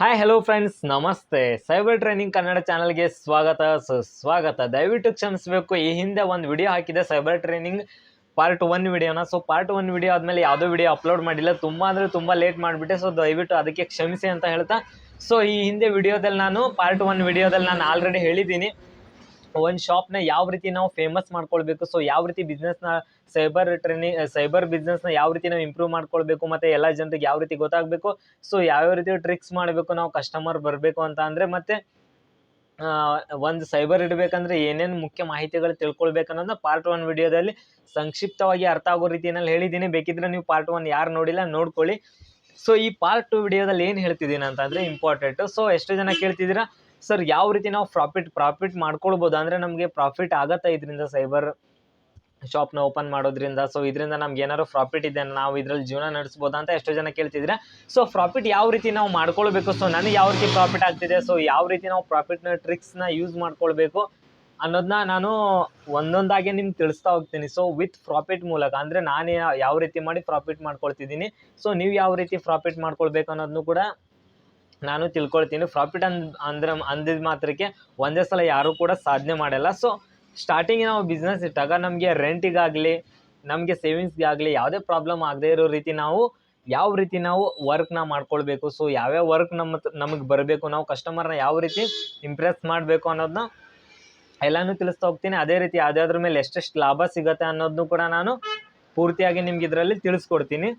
Hi hello friends ನಮಸ್ತೆ cyber training Kannada ಚಾನಲ್ಗೆ ಸ್ವಾಗತ. ಸುಸ್ವಾಗತ ದಯವಿಟ್ಟು ಕ್ಷಮಿಸಬೇಕು. ಈ ಹಿಂದೆ ಒಂದು ವಿಡಿಯೋ ಹಾಕಿದೆ ಸೈಬರ್ ಟ್ರೈನಿಂಗ್ ಪಾರ್ಟ್ ಒನ್ ವಿಡಿಯೋನ ಸೊ ಪಾರ್ಟ್ ಒನ್ ವಿಡಿಯೋ ಆದಮೇಲೆ ಯಾವುದೋ ವಿಡಿಯೋ ಅಪ್ಲೋಡ್ ಮಾಡಿಲ್ಲ. ತುಂಬ ಅಂದರೆ ತುಂಬ ಲೇಟ್ ಮಾಡಿಬಿಟ್ಟೆ. ಸೊ ದಯವಿಟ್ಟು ಅದಕ್ಕೆ ಕ್ಷಮಿಸಿ ಅಂತ ಹೇಳ್ತಾ. ಸೊ ಈ ಹಿಂದೆ ವಿಡಿಯೋದಲ್ಲಿ ನಾನು ಪಾರ್ಟ್ ಒನ್ ವಿಡಿಯೋದಲ್ಲಿ ನಾನು ಆಲ್ರೆಡಿ ಹೇಳಿದ್ದೀನಿ. ಒಂದು ಶಾಪ್ನ ಯಾವ ರೀತಿ ನಾವು ಫೇಮಸ್ ಮಾಡ್ಕೊಳ್ಬೇಕು ಸೊ ಯಾವ ರೀತಿ ಬಿಸ್ನೆಸ್ನ ಸೈಬರ್ ಟ್ರೈನಿಂಗ್ ಸೈಬರ್ ಬಿಸ್ನೆಸ್ನ ಯಾವ ರೀತಿ ನಾವು ಇಂಪ್ರೂವ್ ಮಾಡ್ಕೊಳ್ಬೇಕು, ಮತ್ತು ಎಲ್ಲ ಜನರಿಗೆ ಯಾವ ರೀತಿ ಗೊತ್ತಾಗಬೇಕು ಸೊ ಯಾವ್ಯಾವ ರೀತಿ ಟ್ರಿಕ್ಸ್ ಮಾಡಬೇಕು, ನಾವು ಕಸ್ಟಮರ್ ಬರಬೇಕು ಅಂತ ಅಂದರೆ ಮತ್ತು ಒಂದು ಸೈಬರ್ ಇಡಬೇಕಂದ್ರೆ ಏನೇನು ಮುಖ್ಯ ಮಾಹಿತಿಗಳು ತಿಳ್ಕೊಳ್ಬೇಕು ಅನ್ನೋದನ್ನ ಪಾರ್ಟ್ ಒನ್ ವಿಡಿಯೋದಲ್ಲಿ ಸಂಕ್ಷಿಪ್ತವಾಗಿ ಅರ್ಥ ಆಗೋ ರೀತಿಯಲ್ಲಿ ಹೇಳಿದ್ದೀನಿ. ಬೇಕಿದ್ರೆ ನೀವು ಪಾರ್ಟ್ ಒನ್ ಯಾರು ನೋಡಿಲ್ಲ ನೋಡ್ಕೊಳ್ಳಿ. ಸೊ ಈ ಪಾರ್ಟ್ ಟು ವಿಡಿಯೋದಲ್ಲಿ ಏನು ಹೇಳ್ತಿದ್ದೀನಿ ಅಂತಂದರೆ ಇಂಪಾರ್ಟೆಂಟು ಸೊ ಎಷ್ಟು ಜನ ಕೇಳ್ತಿದ್ದೀರಾ ಸರ್, ಯಾವ ರೀತಿ ನಾವು ಪ್ರಾಫಿಟ್ ಪ್ರಾಫಿಟ್ ಮಾಡ್ಕೊಳ್ಬೋದು? ಅಂದರೆ ನಮಗೆ ಪ್ರಾಫಿಟ್ ಆಗತ್ತಾ ಇದರಿಂದ ಸೈಬರ್ ಶಾಪ್ನ ಓಪನ್ ಮಾಡೋದ್ರಿಂದ. ಸೊ ಇದರಿಂದ ನಮ್ಗೆ ಏನಾದ್ರು ಪ್ರಾಫಿಟ್ ಇದೆ ನಾವು ಇದರಲ್ಲಿ ಜೀವನ ನಡೆಸ್ಬೋದಾ ಅಂತ ಎಷ್ಟೋ ಜನ ಕೇಳ್ತಿದ್ರೆ ಸೊ ಪ್ರಾಫಿಟ್ ಯಾವ ರೀತಿ ನಾವು ಮಾಡ್ಕೊಳ್ಬೇಕು? ಸೊ ನನಗೆ ಯಾವ ರೀತಿ ಪ್ರಾಫಿಟ್ ಆಗ್ತಿದೆ? ಸೊ ಯಾವ ರೀತಿ ನಾವು ಪ್ರಾಫಿಟ್ನ ಟ್ರಿಕ್ಸ್ನ ಯೂಸ್ ಮಾಡ್ಕೊಳ್ಬೇಕು? ಅನ್ನೋದನ್ನ ನಾನು ಒಂದೊಂದಾಗಿ ನಿಮ್ಗೆ ತಿಳಿಸ್ತಾ ಹೋಗ್ತೀನಿ. ಸೊ ವಿತ್ ಪ್ರಾಫಿಟ್ ಮೂಲಕ, ಅಂದರೆ ನಾನೇ ಯಾವ ರೀತಿ ಮಾಡಿ ಪ್ರಾಫಿಟ್ ಮಾಡ್ಕೊಳ್ತಿದ್ದೀನಿ. ಸೊ ನೀವು ಯಾವ ರೀತಿ ಪ್ರಾಫಿಟ್ ಮಾಡ್ಕೊಳ್ಬೇಕು ಅನ್ನೋದನ್ನು ಕೂಡ ನಾನು ತಿಳ್ಕೊಳ್ತೀನಿ. ಪ್ರಾಫಿಟ್ ಅಂದ್, ಅಂದ್ರೆ, ಅಂದಿದ ಮಾತ್ರಕ್ಕೆ ಒಂದೇ ಸಲ ಯಾರೂ ಕೂಡ ಸಾಧನೆ ಮಾಡಲ್ಲ. ಸೊ ಸ್ಟಾರ್ಟಿಂಗ್ ನಾವು ಬಿಸ್ನೆಸ್ ಇಟ್ಟಾಗ ನಮಗೆ ರೆಂಟಿಗಾಗಲಿ ನಮಗೆ ಸೇವಿಂಗ್ಸ್ಗಾಗಲಿ ಯಾವುದೇ ಪ್ರಾಬ್ಲಮ್ ಆಗದೇ ಇರೋ ರೀತಿ ನಾವು, ಯಾವ ರೀತಿ ನಾವು ವರ್ಕ್ನ ಮಾಡ್ಕೊಳ್ಬೇಕು. ಸೊ ಯಾವ್ಯಾವ ವರ್ಕ್ ನಮ್ಮ ನಮಗೆ ಬರಬೇಕು, ನಾವು ಕಸ್ಟಮರ್ನ ಯಾವ ರೀತಿ ಇಂಪ್ರೆಸ್ ಮಾಡಬೇಕು ಅನ್ನೋದನ್ನ ಎಲ್ಲನೂ ತಿಳಿಸ್ತಾ ಹೋಗ್ತೀನಿ. ಅದೇ ರೀತಿ ಯಾವುದಾದ್ರ ಮೇಲೆ ಎಷ್ಟೆಷ್ಟು ಲಾಭ ಸಿಗುತ್ತೆ ಅನ್ನೋದನ್ನು ಕೂಡ ನಾನು ಪೂರ್ತಿಯಾಗಿ ನಿಮ್ಗೆ ಇದರಲ್ಲಿ ತಿಳಿಸ್ಕೊಡ್ತೀನಿ.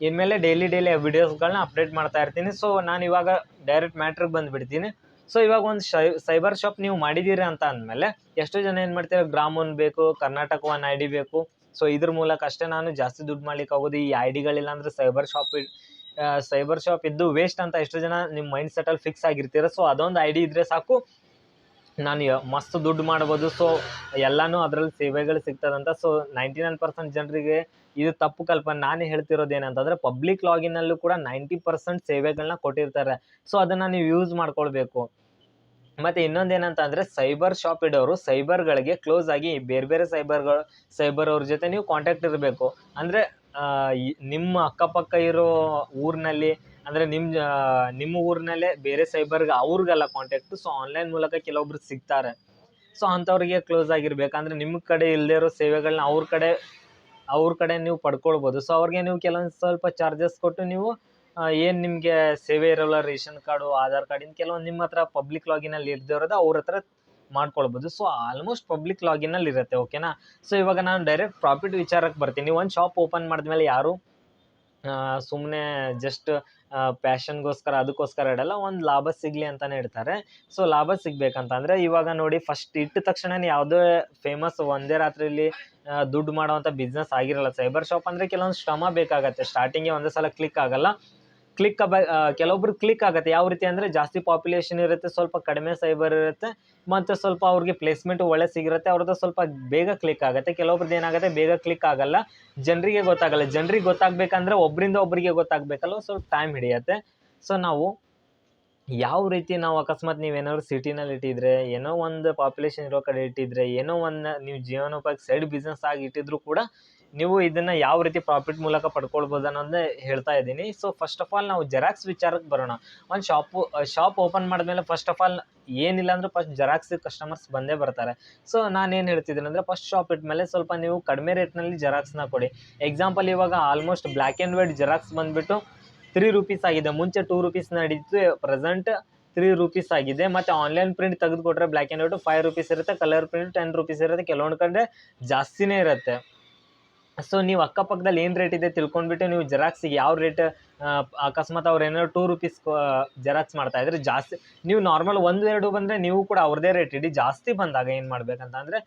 ಇನ್ಮೇಲೆ ಡೈಲಿ ಡೈಲಿ ವಿಡಿಯೋಸ್ಗಳನ್ನ ಅಪ್ಡೇಟ್ ಮಾಡ್ತಾ ಇರ್ತೀನಿ. ಸೊ ನಾನು ಇವಾಗ ಡೈರೆಕ್ಟ್ ಮ್ಯಾಟ್ರಿಗೆ ಬಂದುಬಿಡ್ತೀನಿ. ಸೊ ಇವಾಗ ಒಂದು ಸೈಬರ್ ಶಾಪ್ ನೀವು ಮಾಡಿದ್ದೀರಿ ಅಂತ ಅಂದಮೇಲೆ ಎಷ್ಟು ಜನ ಏನು ಮಾಡ್ತೀರಾ ಗ್ರಾಮ್ ಒನ್ ಬೇಕು ಕರ್ನಾಟಕ ಒನ್ ಐ ಡಿ ಬೇಕು. ಸೊ ಇದ್ರ ಮೂಲಕ ಅಷ್ಟೇ ನಾನು ಜಾಸ್ತಿ ದುಡ್ಡು ಮಾಡ್ಲಿಕ್ಕೆ ಆಗೋದು ಈ ಐ ಡಿಗಳಿಲ್ಲ ಅಂದರೆ ಸೈಬರ್ ಶಾಪ್ ಸೈಬರ್ ಶಾಪ್ ಇದ್ದು ವೇಸ್ಟ್ ಅಂತ ಎಷ್ಟು ಜನ ನಿಮ್ಮ ಮೈಂಡ್ ಸೆಟಲ್ಲಿ ಫಿಕ್ಸ್ ಆಗಿರ್ತೀರ. ಸೊ ಅದೊಂದು ಐ ಡಿ ಇದ್ದರೆ ಸಾಕು. ನಾನು ಮಸ್ತ್ ದುಡ್ಡು ಮಾಡ್ಬೋದು. ಸೊ ಎಲ್ಲಾನು ಅದರಲ್ಲಿ ಸೇವೆಗಳು ಸಿಗ್ತದಂತ. ಸೊ ನೈಂಟಿ ನೈನ್ ಪರ್ಸೆಂಟ್ ಜನರಿಗೆ ಇದು ತಪ್ಪು ಕಲ್ಪನೆ. ನಾನೇ ಹೇಳ್ತಿರೋದು ಏನಂತಂದ್ರೆ ಪಬ್ಲಿಕ್ ಲಾಗಿನಲ್ಲೂ ಕೂಡ ನೈಂಟಿ ಪರ್ಸೆಂಟ್ ಸೇವೆಗಳನ್ನ ಕೊಟ್ಟಿರ್ತಾರೆ. ಸೊ ಅದನ್ನು ನೀವು ಯೂಸ್ ಮಾಡ್ಕೊಳ್ಬೇಕು. ಮತ್ತೆ ಇನ್ನೊಂದೇನಂತಂದ್ರೆ ಸೈಬರ್ ಶಾಪ್ ಇಡೋರು ಸೈಬರ್ಗಳಿಗೆ ಕ್ಲೋಸ್ ಆಗಿ ಬೇರೆ ಬೇರೆ ಸೈಬರ್ಗಳು ಸೈಬರ್ ಅವ್ರ ಜೊತೆ ನೀವು ಕಾಂಟ್ಯಾಕ್ಟ್ ಇರಬೇಕು. ಅಂದರೆ ನಿಮ್ಮ ಅಕ್ಕಪಕ್ಕ ಇರೋ ಊರಿನಲ್ಲಿ ಅಂದರೆ ನಿಮ್ಮ ನಿಮ್ಮ ಊರಿನಲ್ಲೇ ಬೇರೆ ಸೈಬರ್ಗೆ ಅವ್ರಿಗೆಲ್ಲ ಕಾಂಟ್ಯಾಕ್ಟು ಸೊ ಆನ್ಲೈನ್ ಮೂಲಕ ಕೆಲವೊಬ್ರು ಸಿಗ್ತಾರೆ. ಸೊ ಅಂಥವ್ರಿಗೆ ಕ್ಲೋಸ್ ಆಗಿರ್ಬೇಕು. ಅಂದರೆ ನಿಮ್ಮ ಕಡೆ ಇಲ್ಲದೇ ಇರೋ ಸೇವೆಗಳನ್ನ ಅವ್ರ ಕಡೆ ಅವ್ರ ಕಡೆ ನೀವು ಪಡ್ಕೊಳ್ಬೋದು. ಸೊ ಅವ್ರಿಗೆ ನೀವು ಕೆಲವೊಂದು ಸ್ವಲ್ಪ ಚಾರ್ಜಸ್ ಕೊಟ್ಟು ನೀವು ಏನು ನಿಮಗೆ ಸೇವೆ ಇರೋಲ್ಲ, ರೇಷನ್ ಕಾರ್ಡು, ಆಧಾರ್ ಕಾರ್ಡಿನ ಕೆಲವೊಂದು ನಿಮ್ಮ ಹತ್ರ ಪಬ್ಲಿಕ್ ಲಾಗಿನಲ್ಲಿ ಇರದೇ ಇರೋದು ಅವ್ರ ಹತ್ರ ಮಾಡ್ಕೊಳ್ಬೋದು. ಸೊ ಆಲ್ಮೋಸ್ಟ್ ಪಬ್ಲಿಕ್ ಲಾಗಿನಲ್ಲಿ ಇರುತ್ತೆ ಓಕೆನಾ ಸೊ ಇವಾಗ ನಾನು ಡೈರೆಕ್ಟ್ ಪ್ರಾಫಿಟ್ ವಿಚಾರಕ್ಕೆ ಬರ್ತೀನಿ. ಒಂದು ಶಾಪ್ ಓಪನ್ ಮಾಡಿದ್ಮೇಲೆ ಯಾರು? ಸುಮ್ಮನೆ ಜಸ್ಟ್ ಪ್ಯಾಷನ್ಗೋಸ್ಕರ ಅದಕ್ಕೋಸ್ಕರ ಇಡಲ್ಲ, ಒಂದು ಲಾಭ ಸಿಗಲಿ ಅಂತಲೇ ಇಡ್ತಾರೆ. ಸೊ ಲಾಭ ಸಿಗಬೇಕಂತಂದರೆ ಇವಾಗ ನೋಡಿ ಫಸ್ಟ್ ಇಟ್ಟ ತಕ್ಷಣ ಯಾವುದೇ ಫೇಮಸ್ ಒಂದೇ ರಾತ್ರಿಯಲ್ಲಿ ದುಡ್ಡು ಮಾಡೋವಂಥ ಬಿಸ್ನೆಸ್ ಆಗಿರಲ್ಲ. ಸೈಬರ್ ಶಾಪ್ ಅಂದರೆ ಕೆಲವೊಂದು ಶ್ರಮ ಬೇಕಾಗತ್ತೆ. ಸ್ಟಾರ್ಟಿಂಗ್ಗೆ ಒಂದೇ ಸಲ ಕ್ಲಿಕ್ ಆಗಲ್ಲ. ಕ್ಲಿಕ್ ಕೆಲವೊಬ್ರು ಕ್ಲಿಕ್ ಆಗುತ್ತೆ. ಯಾವ ರೀತಿ ಅಂದರೆ ಜಾಸ್ತಿ ಪಾಪ್ಯುಲೇಷನ್ ಇರುತ್ತೆ, ಸ್ವಲ್ಪ ಕಡಿಮೆ ಸೈಬರ್ ಇರುತ್ತೆ, ಮತ್ತು ಸ್ವಲ್ಪ ಅವ್ರಿಗೆ ಪ್ಲೇಸ್ಮೆಂಟ್ ಒಳ್ಳೆ ಸಿಗಿರುತ್ತೆ, ಅವ್ರದ್ದು ಸ್ವಲ್ಪ ಬೇಗ ಕ್ಲಿಕ್ ಆಗುತ್ತೆ. ಕೆಲವೊಬ್ರದ್ದು ಏನಾಗುತ್ತೆ, ಬೇಗ ಕ್ಲಿಕ್ ಆಗಲ್ಲ. ಜನರಿಗೆ ಗೊತ್ತಾಗಲ್ಲ. ಜನರಿಗೆ ಗೊತ್ತಾಗಬೇಕಂದ್ರೆ ಒಬ್ಬರಿಂದ ಒಬ್ಬರಿಗೆ ಗೊತ್ತಾಗಬೇಕಲ್ಲ ಸ್ವಲ್ಪ ಟೈಮ್ ಹಿಡಿಯುತ್ತೆ. ಸೊ ನಾವು ಯಾವ ರೀತಿ ನಾವು ಅಕಸ್ಮಾತ್ ನೀವೇನಾದ್ರು ಸಿಟಿನಲ್ಲಿ ಇಟ್ಟಿದ್ರೆ, ಏನೋ ಒಂದು ಪಾಪ್ಯುಲೇಷನ್ ಇರೋ ಕಡೆ ಇಟ್ಟಿದ್ರೆ, ಏನೋ ಒಂದು ನೀವು ಜೀವನೋಪಾಯಕ್ಕೆ ಸೈಡ್ ಬಿಸ್ನೆಸ್ ಆಗಿ ಇಟ್ಟಿದ್ರು ಕೂಡ ನೀವು ಇದನ್ನ ಯಾವ ರೀತಿ ಪ್ರಾಫಿಟ್ ಮೂಲಕ ಪಡ್ಕೊಳ್ಬೋದು ಅನ್ನೋದೇ ಹೇಳ್ತಾ ಇದ್ದೀನಿ. ಸೊ ಫಸ್ಟ್ ಆಫ್ ಆಲ್ ನಾವು ಜೆರಾಕ್ಸ್ ವಿಚಾರಕ್ಕೆ ಬರೋಣ. ಒಂದು ಶಾಪು ಶಾಪ್ ಓಪನ್ ಮಾಡಿದ್ಮೇಲೆ ಫಸ್ಟ್ ಆಫ್ ಆಲ್ ಏನಿಲ್ಲ ಅಂದ್ರೆ ಫಸ್ಟ್ ಜೆರಾಕ್ಸ್ ಕಸ್ಟಮರ್ಸ್ ಬಂದೇ ಬರ್ತಾರೆ. ಸೊ ನಾನು ಏನು ಹೇಳ್ತಿದ್ದೀನಿ ಅಂದರೆ ಫಸ್ಟ್ ಶಾಪ್ ಇಟ್ಮೇಲೆ ಸ್ವಲ್ಪ ನೀವು ಕಡಿಮೆ ರೇಟ್ನಲ್ಲಿ ಜೆರಾಕ್ಸ್ನ ಕೊಡಿ. ಎಕ್ಸಾಂಪಲ್ ಇವಾಗ almost black and white xerox ಬಂದುಬಿಟ್ಟು ತ್ರೀ ರುಪೀಸ್ ಆಗಿದೆ. ಮುಂಚೆ ಟೂ ರುಪೀಸ್ ನಡೀತು ಪ್ರೆಸೆಂಟ್ ತ್ರೀ ರುಪೀಸ್ ಆಗಿದೆ. ಮತ್ತು online print ತೆಗೆದುಕೊಟ್ರೆ black and white five rupees ಇರುತ್ತೆ ಕಲರ್ ಪ್ರಿಂಟ್ ಟೆನ್ ರುಪೀಸ್ ಇರುತ್ತೆ. ಕೆಲವೊಂದು ಕಡೆ ಜಾಸ್ತಿನೇ ಇರುತ್ತೆ. ಸೊ ನೀವು ಅಕ್ಕಪಕ್ಕದಲ್ಲಿ ಏನು ರೇಟ್ ಇದೆ ತಿಳ್ಕೊಂಡ್ಬಿಟ್ಟು ನೀವು ಜೆರಾಕ್ಸಿಗೆ ಯಾವ ರೇಟ್ ಅಕಸ್ಮಾತ್ ಅವ್ರು ಏನಾದ್ರು ಟೂ ರುಪೀಸ್ ಜೆರಾಕ್ಸ್ ಮಾಡ್ತಾ ಇದ್ರೆ ಜಾಸ್ತಿ, ನೀವು ನಾರ್ಮಲ್ ಒಂದು ಎರಡು ಬಂದರೆ ನೀವು ಕೂಡ ಅವ್ರದ್ದೇ ರೇಟ್ ಇಡಿ, ಜಾಸ್ತಿ ಬಂದಾಗ ಏನು ಮಾಡ್ಬೇಕಂತ ಅಂದರೆ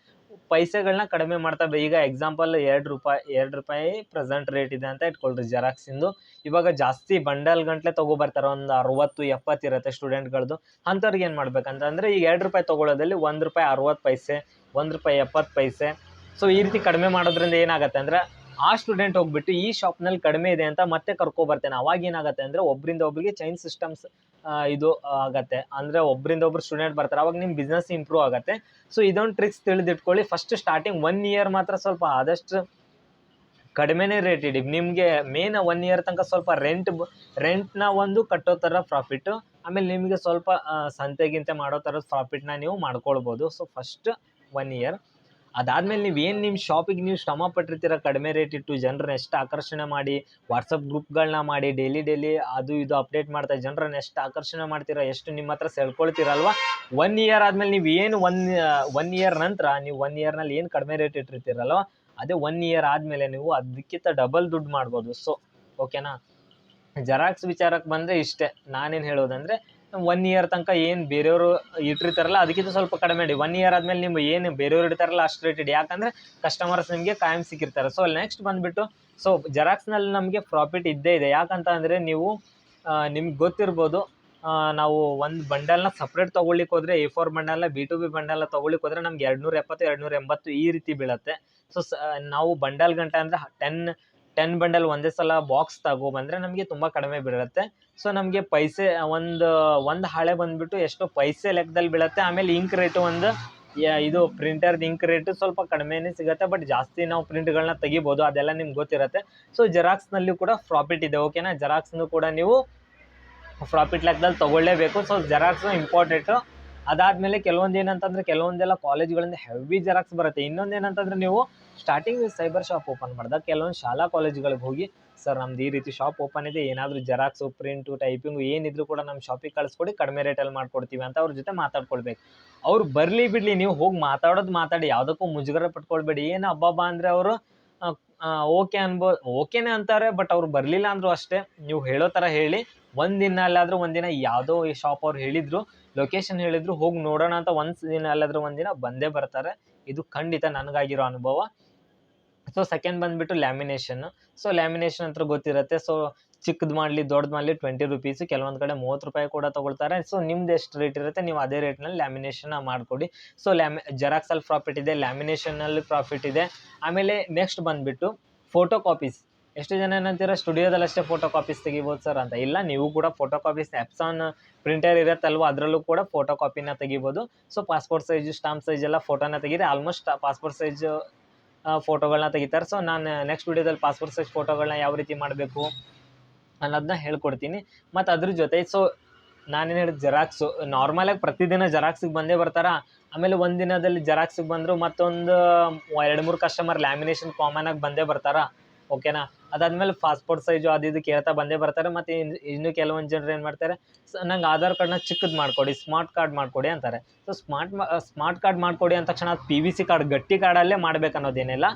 ಪೈಸೆಗಳನ್ನ ಕಡಿಮೆ ಮಾಡ್ತಾ ಈಗ ಎಕ್ಸಾಂಪಲ್ ಎರಡು ರೂಪಾಯಿ ಎರಡು ರೂಪಾಯಿ ಪ್ರೆಸೆಂಟ್ ರೇಟ್ ಇದೆ ಅಂತ ಇಟ್ಕೊಳ್ರಿ ಜೆರಾಕ್ಸಿಂದು ಇವಾಗ ಜಾಸ್ತಿ ಬಂಡಲ್ ಗಂಟ್ಲೆ ತೊಗೊಬರ್ತಾರೆ ಒಂದು ಅರವತ್ತು, ಎಪ್ಪತ್ತು ಇರುತ್ತೆ ಸ್ಟೂಡೆಂಟ್ಗಳದ್ದು ಅಂಥವ್ರಿಗೆ ಏನು ಮಾಡ್ಬೇಕಂತಂದರೆ ಈಗ ಎರಡು ರೂಪಾಯಿ ತೊಗೊಳೋದಲ್ಲಿ ಒಂದು ರೂಪಾಯಿ ಅರವತ್ತು ಪೈಸೆ, ಒಂದು ರೂಪಾಯಿ ಎಪ್ಪತ್ತು ಪೈಸೆ ಸೊ ಈ ರೀತಿ ಕಡಿಮೆ ಮಾಡೋದ್ರಿಂದ ಏನಾಗುತ್ತೆ ಅಂದರೆ, ಆ ಸ್ಟೂಡೆಂಟ್ ಹೋಗ್ಬಿಟ್ಟು ಈ ಶಾಪ್ನಲ್ಲಿ ಕಡಿಮೆ ಇದೆ ಅಂತ ಮತ್ತೆ ಕರ್ಕೊಬರ್ತೇನೆ ಅವಾಗ ಏನಾಗುತ್ತೆ ಅಂದರೆ ಒಬ್ಬರಿಂದ ಒಬ್ಬರಿಗೆ ಚೈನ್ ಸಿಸ್ಟಮ್ಸ್ ಇದು ಆಗತ್ತೆ. ಅಂದರೆ ಒಬ್ಬರಿಂದ ಒಬ್ರು ಸ್ಟೂಡೆಂಟ್ ಬರ್ತಾರೆ. ಅವಾಗ ನಿಮ್ಮ ಬಿಸ್ನೆಸ್ ಇಂಪ್ರೂವ್ ಆಗುತ್ತೆ. ಸೊ ಇದೊಂದು ಟ್ರಿಕ್ಸ್ ತಿಳಿದಿಟ್ಕೊಳ್ಳಿ. ಫಸ್ಟ್ ಸ್ಟಾರ್ಟಿಂಗ್ ಒನ್ ಇಯರ್ ಮಾತ್ರ ಸ್ವಲ್ಪ ಆದಷ್ಟು ಕಡಿಮೆನೇ ರೇಟ್ ಇಡಿ. ನಿಮಗೆ ಮೇನ್ ಒನ್ ಇಯರ್ ತನಕ ಸ್ವಲ್ಪ ರೆಂಟ್ ರೆಂಟ್ನ ಒಂದು ಕಟ್ಟೋ ಥರ ಪ್ರಾಫಿಟ್ಟು ಆಮೇಲೆ ನಿಮಗೆ ಸ್ವಲ್ಪ ಸಂತೆಗಿಂತೆ ಮಾಡೋ ಥರದ ಪ್ರಾಫಿಟ್ನ ನೀವು ಮಾಡ್ಕೊಳ್ಬೋದು. ಸೊ ಫಸ್ಟ್ ಒನ್ ಇಯರ್ ಅದಾದಮೇಲೆ ನೀವು ಏನು ನಿಮ್ಮ ಶಾಪಿಗೆ ನೀವು ಶ್ರಮ ಪಟ್ಟಿರ್ತೀರ, ಕಡಿಮೆ ರೇಟ್ ಇಟ್ಟು ಜನರನ್ನ ಎಷ್ಟು ಆಕರ್ಷಣೆ ಮಾಡಿ ವಾಟ್ಸಪ್ ಗ್ರೂಪ್ಗಳನ್ನ ಮಾಡಿ ಡೈಲಿ ಡೈಲಿ ಅದು ಇದು ಅಪ್ಡೇಟ್ ಮಾಡ್ತಾ ಜನರನ್ನ ಎಷ್ಟು ಆಕರ್ಷಣೆ ಮಾಡ್ತೀರಾ, ಎಷ್ಟು ನಿಮ್ಮ ಹತ್ರ ಸೆಳ್ಕೊಳ್ತೀರಲ್ವ? ಒನ್ ಇಯರ್ ಆದಮೇಲೆ ನೀವು ಏನು ಒನ್ ಒನ್ ಇಯರ್ ನಂತರ ನೀವು ಒನ್ ಇಯರ್ನಲ್ಲಿ ಏನು ಕಡಿಮೆ ರೇಟ್ ಇಟ್ಟಿರ್ತೀರಲ್ವ, ಅದೇ ಒನ್ ಇಯರ್ ಆದಮೇಲೆ ನೀವು ಅದಕ್ಕಿಂತ ಡಬಲ್ ದುಡ್ಡು ಮಾಡ್ಬೋದು. ಸೊ ಓಕೆನಾ ಜೆರಾಕ್ಸ್ ವಿಚಾರಕ್ಕೆ ಬಂದರೆ ಇಷ್ಟೇ. ನಾನೇನು ಹೇಳೋದಂದರೆ ಒನ್ ಇಯರ್ ತನಕ ಏನು ಬೇರೆಯವರು ಇಟ್ಟಿರ್ತಾರಲ್ಲ, ಅದಕ್ಕಿಂತ ಸ್ವಲ್ಪ ಕಡಿಮೆ ಇಡಿ ಒನ್ ಇಯರ್ ಆದಮೇಲೆ ನಿಮ್ಮ ಏನು ಬೇರೆಯವ್ರು ಇಡ್ತಾರಲ್ಲ ಅಷ್ಟು ರೇಟ್ ಇಡಿ. ಯಾಕಂದರೆ ಕಸ್ಟಮರ್ಸ್ ನಿಮಗೆ ಕಾಯಂ ಸಿಕ್ಕಿರ್ತಾರೆ. ಸೊ ನೆಕ್ಸ್ಟ್ ಬಂದುಬಿಟ್ಟು ಸೊ ಜೆರಾಕ್ಸ್ನಲ್ಲಿ ನಮಗೆ ಪ್ರಾಫಿಟ್ ಇದ್ದೇ ಇದೆ. ಯಾಕಂತ ಅಂದರೆ ನೀವು ನಿಮ್ಗೆ ಗೊತ್ತಿರ್ಬೋದು ನಾವು ಒಂದು ಬಂಡಲ್ನ ಸಪ್ರೇಟ್ ತೊಗೊಳ್ಲಿಕ್ಕೆ ಹೋದರೆ ಎ ಫೋರ್ ಬಂಡಲ್ನ ಬಿ ಟು ಬಿ ಬಂಡಲ್ನ ತೊಗೊಳ್ಲಿಕ್ಕೆ ಹೋದರೆ ನಮ್ಗೆ ಎರಡು ನೂರ ಎಪ್ಪತ್ತು ಎರಡು ನೂರ ಎಂಬತ್ತು ಈ ರೀತಿ ಬೀಳುತ್ತೆ. ಸೊ ಸ, ನಾವು ಬಂಡಲ್ ಗಂಟ ಅಂದರೆ ಟೆನ್ ಟೆನ್ ಬಂಡಲ್ ಒಂದೇ ಸಲ ಬಾಕ್ಸ್ ತಗೊಬಂದ್ರೆ ನಮಗೆ ತುಂಬ ಕಡಿಮೆ ಬೀಳುತ್ತೆ. ಸೊ ನಮಗೆ ಪೈಸೆ, ಒಂದು ಒಂದು ಹಾಳೆ ಬಂದುಬಿಟ್ಟು ಎಷ್ಟು ಪೈಸೆ ಲೆಕ್ಕದಲ್ಲಿ ಬೀಳುತ್ತೆ. ಆಮೇಲೆ ಇಂಕ್ ರೇಟು ಒಂದು ಇದು ಪ್ರಿಂಟರ್ದು ಇಂಕ್ ರೇಟು ಸ್ವಲ್ಪ ಕಡಿಮೆನೇ ಸಿಗುತ್ತೆ. ಬಟ್ ಜಾಸ್ತಿ ನಾವು ಪ್ರಿಂಟ್ಗಳನ್ನ ತೆಗಿಬೋದು. ಅದೆಲ್ಲ ನಿಮ್ಗೆ ಗೊತ್ತಿರುತ್ತೆ. ಸೊ ಜೆರಾಕ್ಸ್ನಲ್ಲಿ ಕೂಡ ಪ್ರಾಫಿಟ್ ಇದೆ. ಓಕೆನಾ ಜೆರಾಕ್ಸ್ನು ಕೂಡ ನೀವು ಪ್ರಾಫಿಟ್ ಲೆಕ್ಕದಲ್ಲಿ ತೊಗೊಳ್ಳೇಬೇಕು. ಸೊ ಜೆರಾಕ್ಸು ಇಂಪಾರ್ಟೆಂಟು ಅದಾದಮೇಲೆ ಕೆಲವೊಂದು ಏನಂತಂದರೆ, ಕೆಲವೊಂದೆಲ್ಲ ಕಾಲೇಜ್ಗಳಿಂದ ಹೆವಿ ಜೆರಾಕ್ಸ್ ಬರುತ್ತೆ. ಇನ್ನೊಂದು ಏನಂತಂದರೆ, ನೀವು ಸ್ಟಾರ್ಟಿಂಗ್ ಸೈಬರ್ ಶಾಪ್ ಓಪನ್ ಮಾಡಿದಾಗ ಕೆಲವೊಂದು ಶಾಲಾ ಕಾಲೇಜುಗಳಿಗೆ ಹೋಗಿ ಸರ್ ನಮ್ದು ಈ ರೀತಿ ಶಾಪ್ ಓಪನ್ ಇದೆ. ಏನಾದರೂ ಜೆರಾಕ್ಸು ಪ್ರಿಂಟು ಟೈಪಿಂಗು ಏನಿದ್ರು ಕೂಡ ನಮ್ಮ ಶಾಪಿಗೆ ಕಳಿಸ್ಕೊಡಿ, ಕಡಿಮೆ ರೇಟಲ್ಲಿ ಮಾಡ್ಕೊಡ್ತೀವಿ ಅಂತ ಅವ್ರ ಜೊತೆ ಮಾತಾಡ್ಕೊಳ್ಬೇಕು. ಅವ್ರು ಬರಲಿ ಬಿಡಲಿ, ನೀವು ಹೋಗಿ ಮಾತಾಡೋದು ಮಾತಾಡಿ. ಯಾವುದಕ್ಕೂ ಮುಜುಗರ ಪಟ್ಕೊಳ್ಬೇಡಿ. ಏನು ಹಬ್ಬಬ್ಬ ಅಂದರೆ ಅವರು ಓಕೆ ಅನ್ಬೋ ಓಕೆನೇ ಅಂತಾರೆ ಬಟ್ ಅವ್ರು ಬರಲಿಲ್ಲ ಅಂದರೂ ಅಷ್ಟೇ. ನೀವು ಹೇಳೋ ಥರ ಹೇಳಿ. ಒಂದಿನ ಅಲ್ಲಾದರೂ ಒಂದಿನ ಯಾವುದೋ ಈ ಶಾಪ್ ಅವ್ರು ಹೇಳಿದ್ರು ಲೊಕೇಶನ್ ಹೇಳಿದ್ರು, ಹೋಗಿ ನೋಡೋಣ ಅಂತ ಒಂದು ದಿನ ಅಲ್ಲಾದರೂ ಒಂದಿನ ಬಂದೇ ಬರ್ತಾರೆ. ಇದು ಖಂಡಿತ ನನಗಾಗಿರೋ ಅನುಭವ. ಸೊ ಸೆಕೆಂಡ್ ಬಂದುಬಿಟ್ಟು ಲ್ಯಾಮಿನೇಷನ್ ಸೊ ಲ್ಯಾಮಿನೇಷನ್ ಅಂತ ಗೊತ್ತಿರುತ್ತೆ. ಸೊ ಚಿಕ್ಕದು ಮಾಡಲಿ ದೊಡ್ಡದು ಮಾಡಲಿ ಟ್ವೆಂಟಿ ರುಪೀಸು ಕೆಲವೊಂದು ಕಡೆ ಮೂವತ್ತು ರೂಪಾಯಿ ಕೂಡ ತೊಗೊಳ್ತಾರೆ. ಸೊ ನಿಮ್ದು ಎಷ್ಟು ರೇಟ್ ಇರುತ್ತೆ, ನೀವು ಅದೇ ರೇಟ್ನಲ್ಲಿ ಲ್ಯಾಮಿನೇಷನ್ ಮಾಡಿಕೊಡಿ. ಸೊ ಲ್ಯಾಮಿ ಜೆರಾಕ್ಸಲ್ಲಿ ಪ್ರಾಫಿಟ್ ಇದೆ ಲ್ಯಾಮಿನೇಷನಲ್ಲಿ ಪ್ರಾಫಿಟ್ ಇದೆ. ಆಮೇಲೆ ನೆಕ್ಸ್ಟ್ ಬಂದುಬಿಟ್ಟು ಫೋಟೋ ಕಾಪೀಸ್ ಎಷ್ಟು ಜನ ಏನಂತೀರ ಸ್ಟುಡಿಯೋದಲ್ಲಿ ಅಷ್ಟೇ ಫೋಟೋ ಕಾಪೀಸ್ ತೆಗಿಬೋದು ಸರ್ ಅಂತ. ಇಲ್ಲ, ನೀವು ಕೂಡ ಫೋಟೋ ಕಾಪೀಸ್ ಆ್ಯಪ್ಸಾನ್ ಪ್ರಿಂಟರ್ ಇರುತ್ತಲ್ವ, ಅದರಲ್ಲೂ ಕೂಡ ಫೋಟೋ ಕಾಪಿನ ತೆಗಿಬೋದು. So passport size stamp size ಎಲ್ಲ ಫೋಟೋನ ತೆಗೀರಿ ಆಲ್ಮೋಸ್ಟ್ ಪಾಸ್ಪೋರ್ಟ್ ಸೈಜ್ ಫೋಟೋಗಳನ್ನ ತೆಗಿತಾರೆ. ಸೊ ನಾನು ನೆಕ್ಸ್ಟ್ ವಿಡಿಯೋದಲ್ಲಿ ಪಾಸ್ಪೋರ್ಟ್ ಸೈಜ್ ಫೋಟೋಗಳನ್ನ ಯಾವ ರೀತಿ ಮಾಡಬೇಕು ಅನ್ನೋದನ್ನ ಹೇಳ್ಕೊಡ್ತೀನಿ. ಮತ್ತು ಅದ್ರ ಜೊತೆ ಸೊ ನಾನೇನು ಹೇಳಿದ ಜೆರಾಕ್ಸು ನಾರ್ಮಲಾಗಿ ಪ್ರತಿದಿನ ಜೆರಾಕ್ಸಿಗೆ ಬಂದೇ ಬರ್ತಾರಾ. ಆಮೇಲೆ ಒಂದು ದಿನದಲ್ಲಿ ಜೆರಾಕ್ಸಿಗೆ ಬಂದರು ಮತ್ತೊಂದು ಎರಡು ಮೂರು ಕಸ್ಟಮರ್ ಲ್ಯಾಮಿನೇಷನ್ ಕಾಮನ್ನಾಗಿ ಬಂದೇ ಬರ್ತಾರಾ. ಓಕೆನಾ? ಅದಾದಮೇಲೆ ಪಾಸ್ಪೋರ್ಟ್ ಸೈಜು ಅದು ಇದು ಕೇಳ್ತಾ ಬಂದೇ ಬರ್ತಾರೆ, ಮತ್ತು ಇನ್ನು ಕೆಲವೊಂದು ಜನರು ಏನು ಮಾಡ್ತಾರೆ ನಂಗೆ ಆಧಾರ್ ಕಾರ್ಡ್ನ ಚಿಕ್ಕದು ಮಾಡಿಕೊಡಿ ಸ್ಮಾರ್ಟ್ ಕಾರ್ಡ್ ಮಾಡಿಕೊಡಿ ಅಂತಾರೆ. ಸೊ ಸ್ಮಾರ್ಟ್ ಸ್ಮಾರ್ಟ್ ಕಾರ್ಡ್ ಮಾಡಿಕೊಡಿ ಅಂದ ತಕ್ಷಣ ಅದು ಪಿ ವಿ ಸಿ ಕಾರ್ಡ್ ಗಟ್ಟಿ ಕಾರ್ಡಲ್ಲೇ ಮಾಡ್ಬೇಕು ಅನ್ನೋದೇನಿಲ್ಲ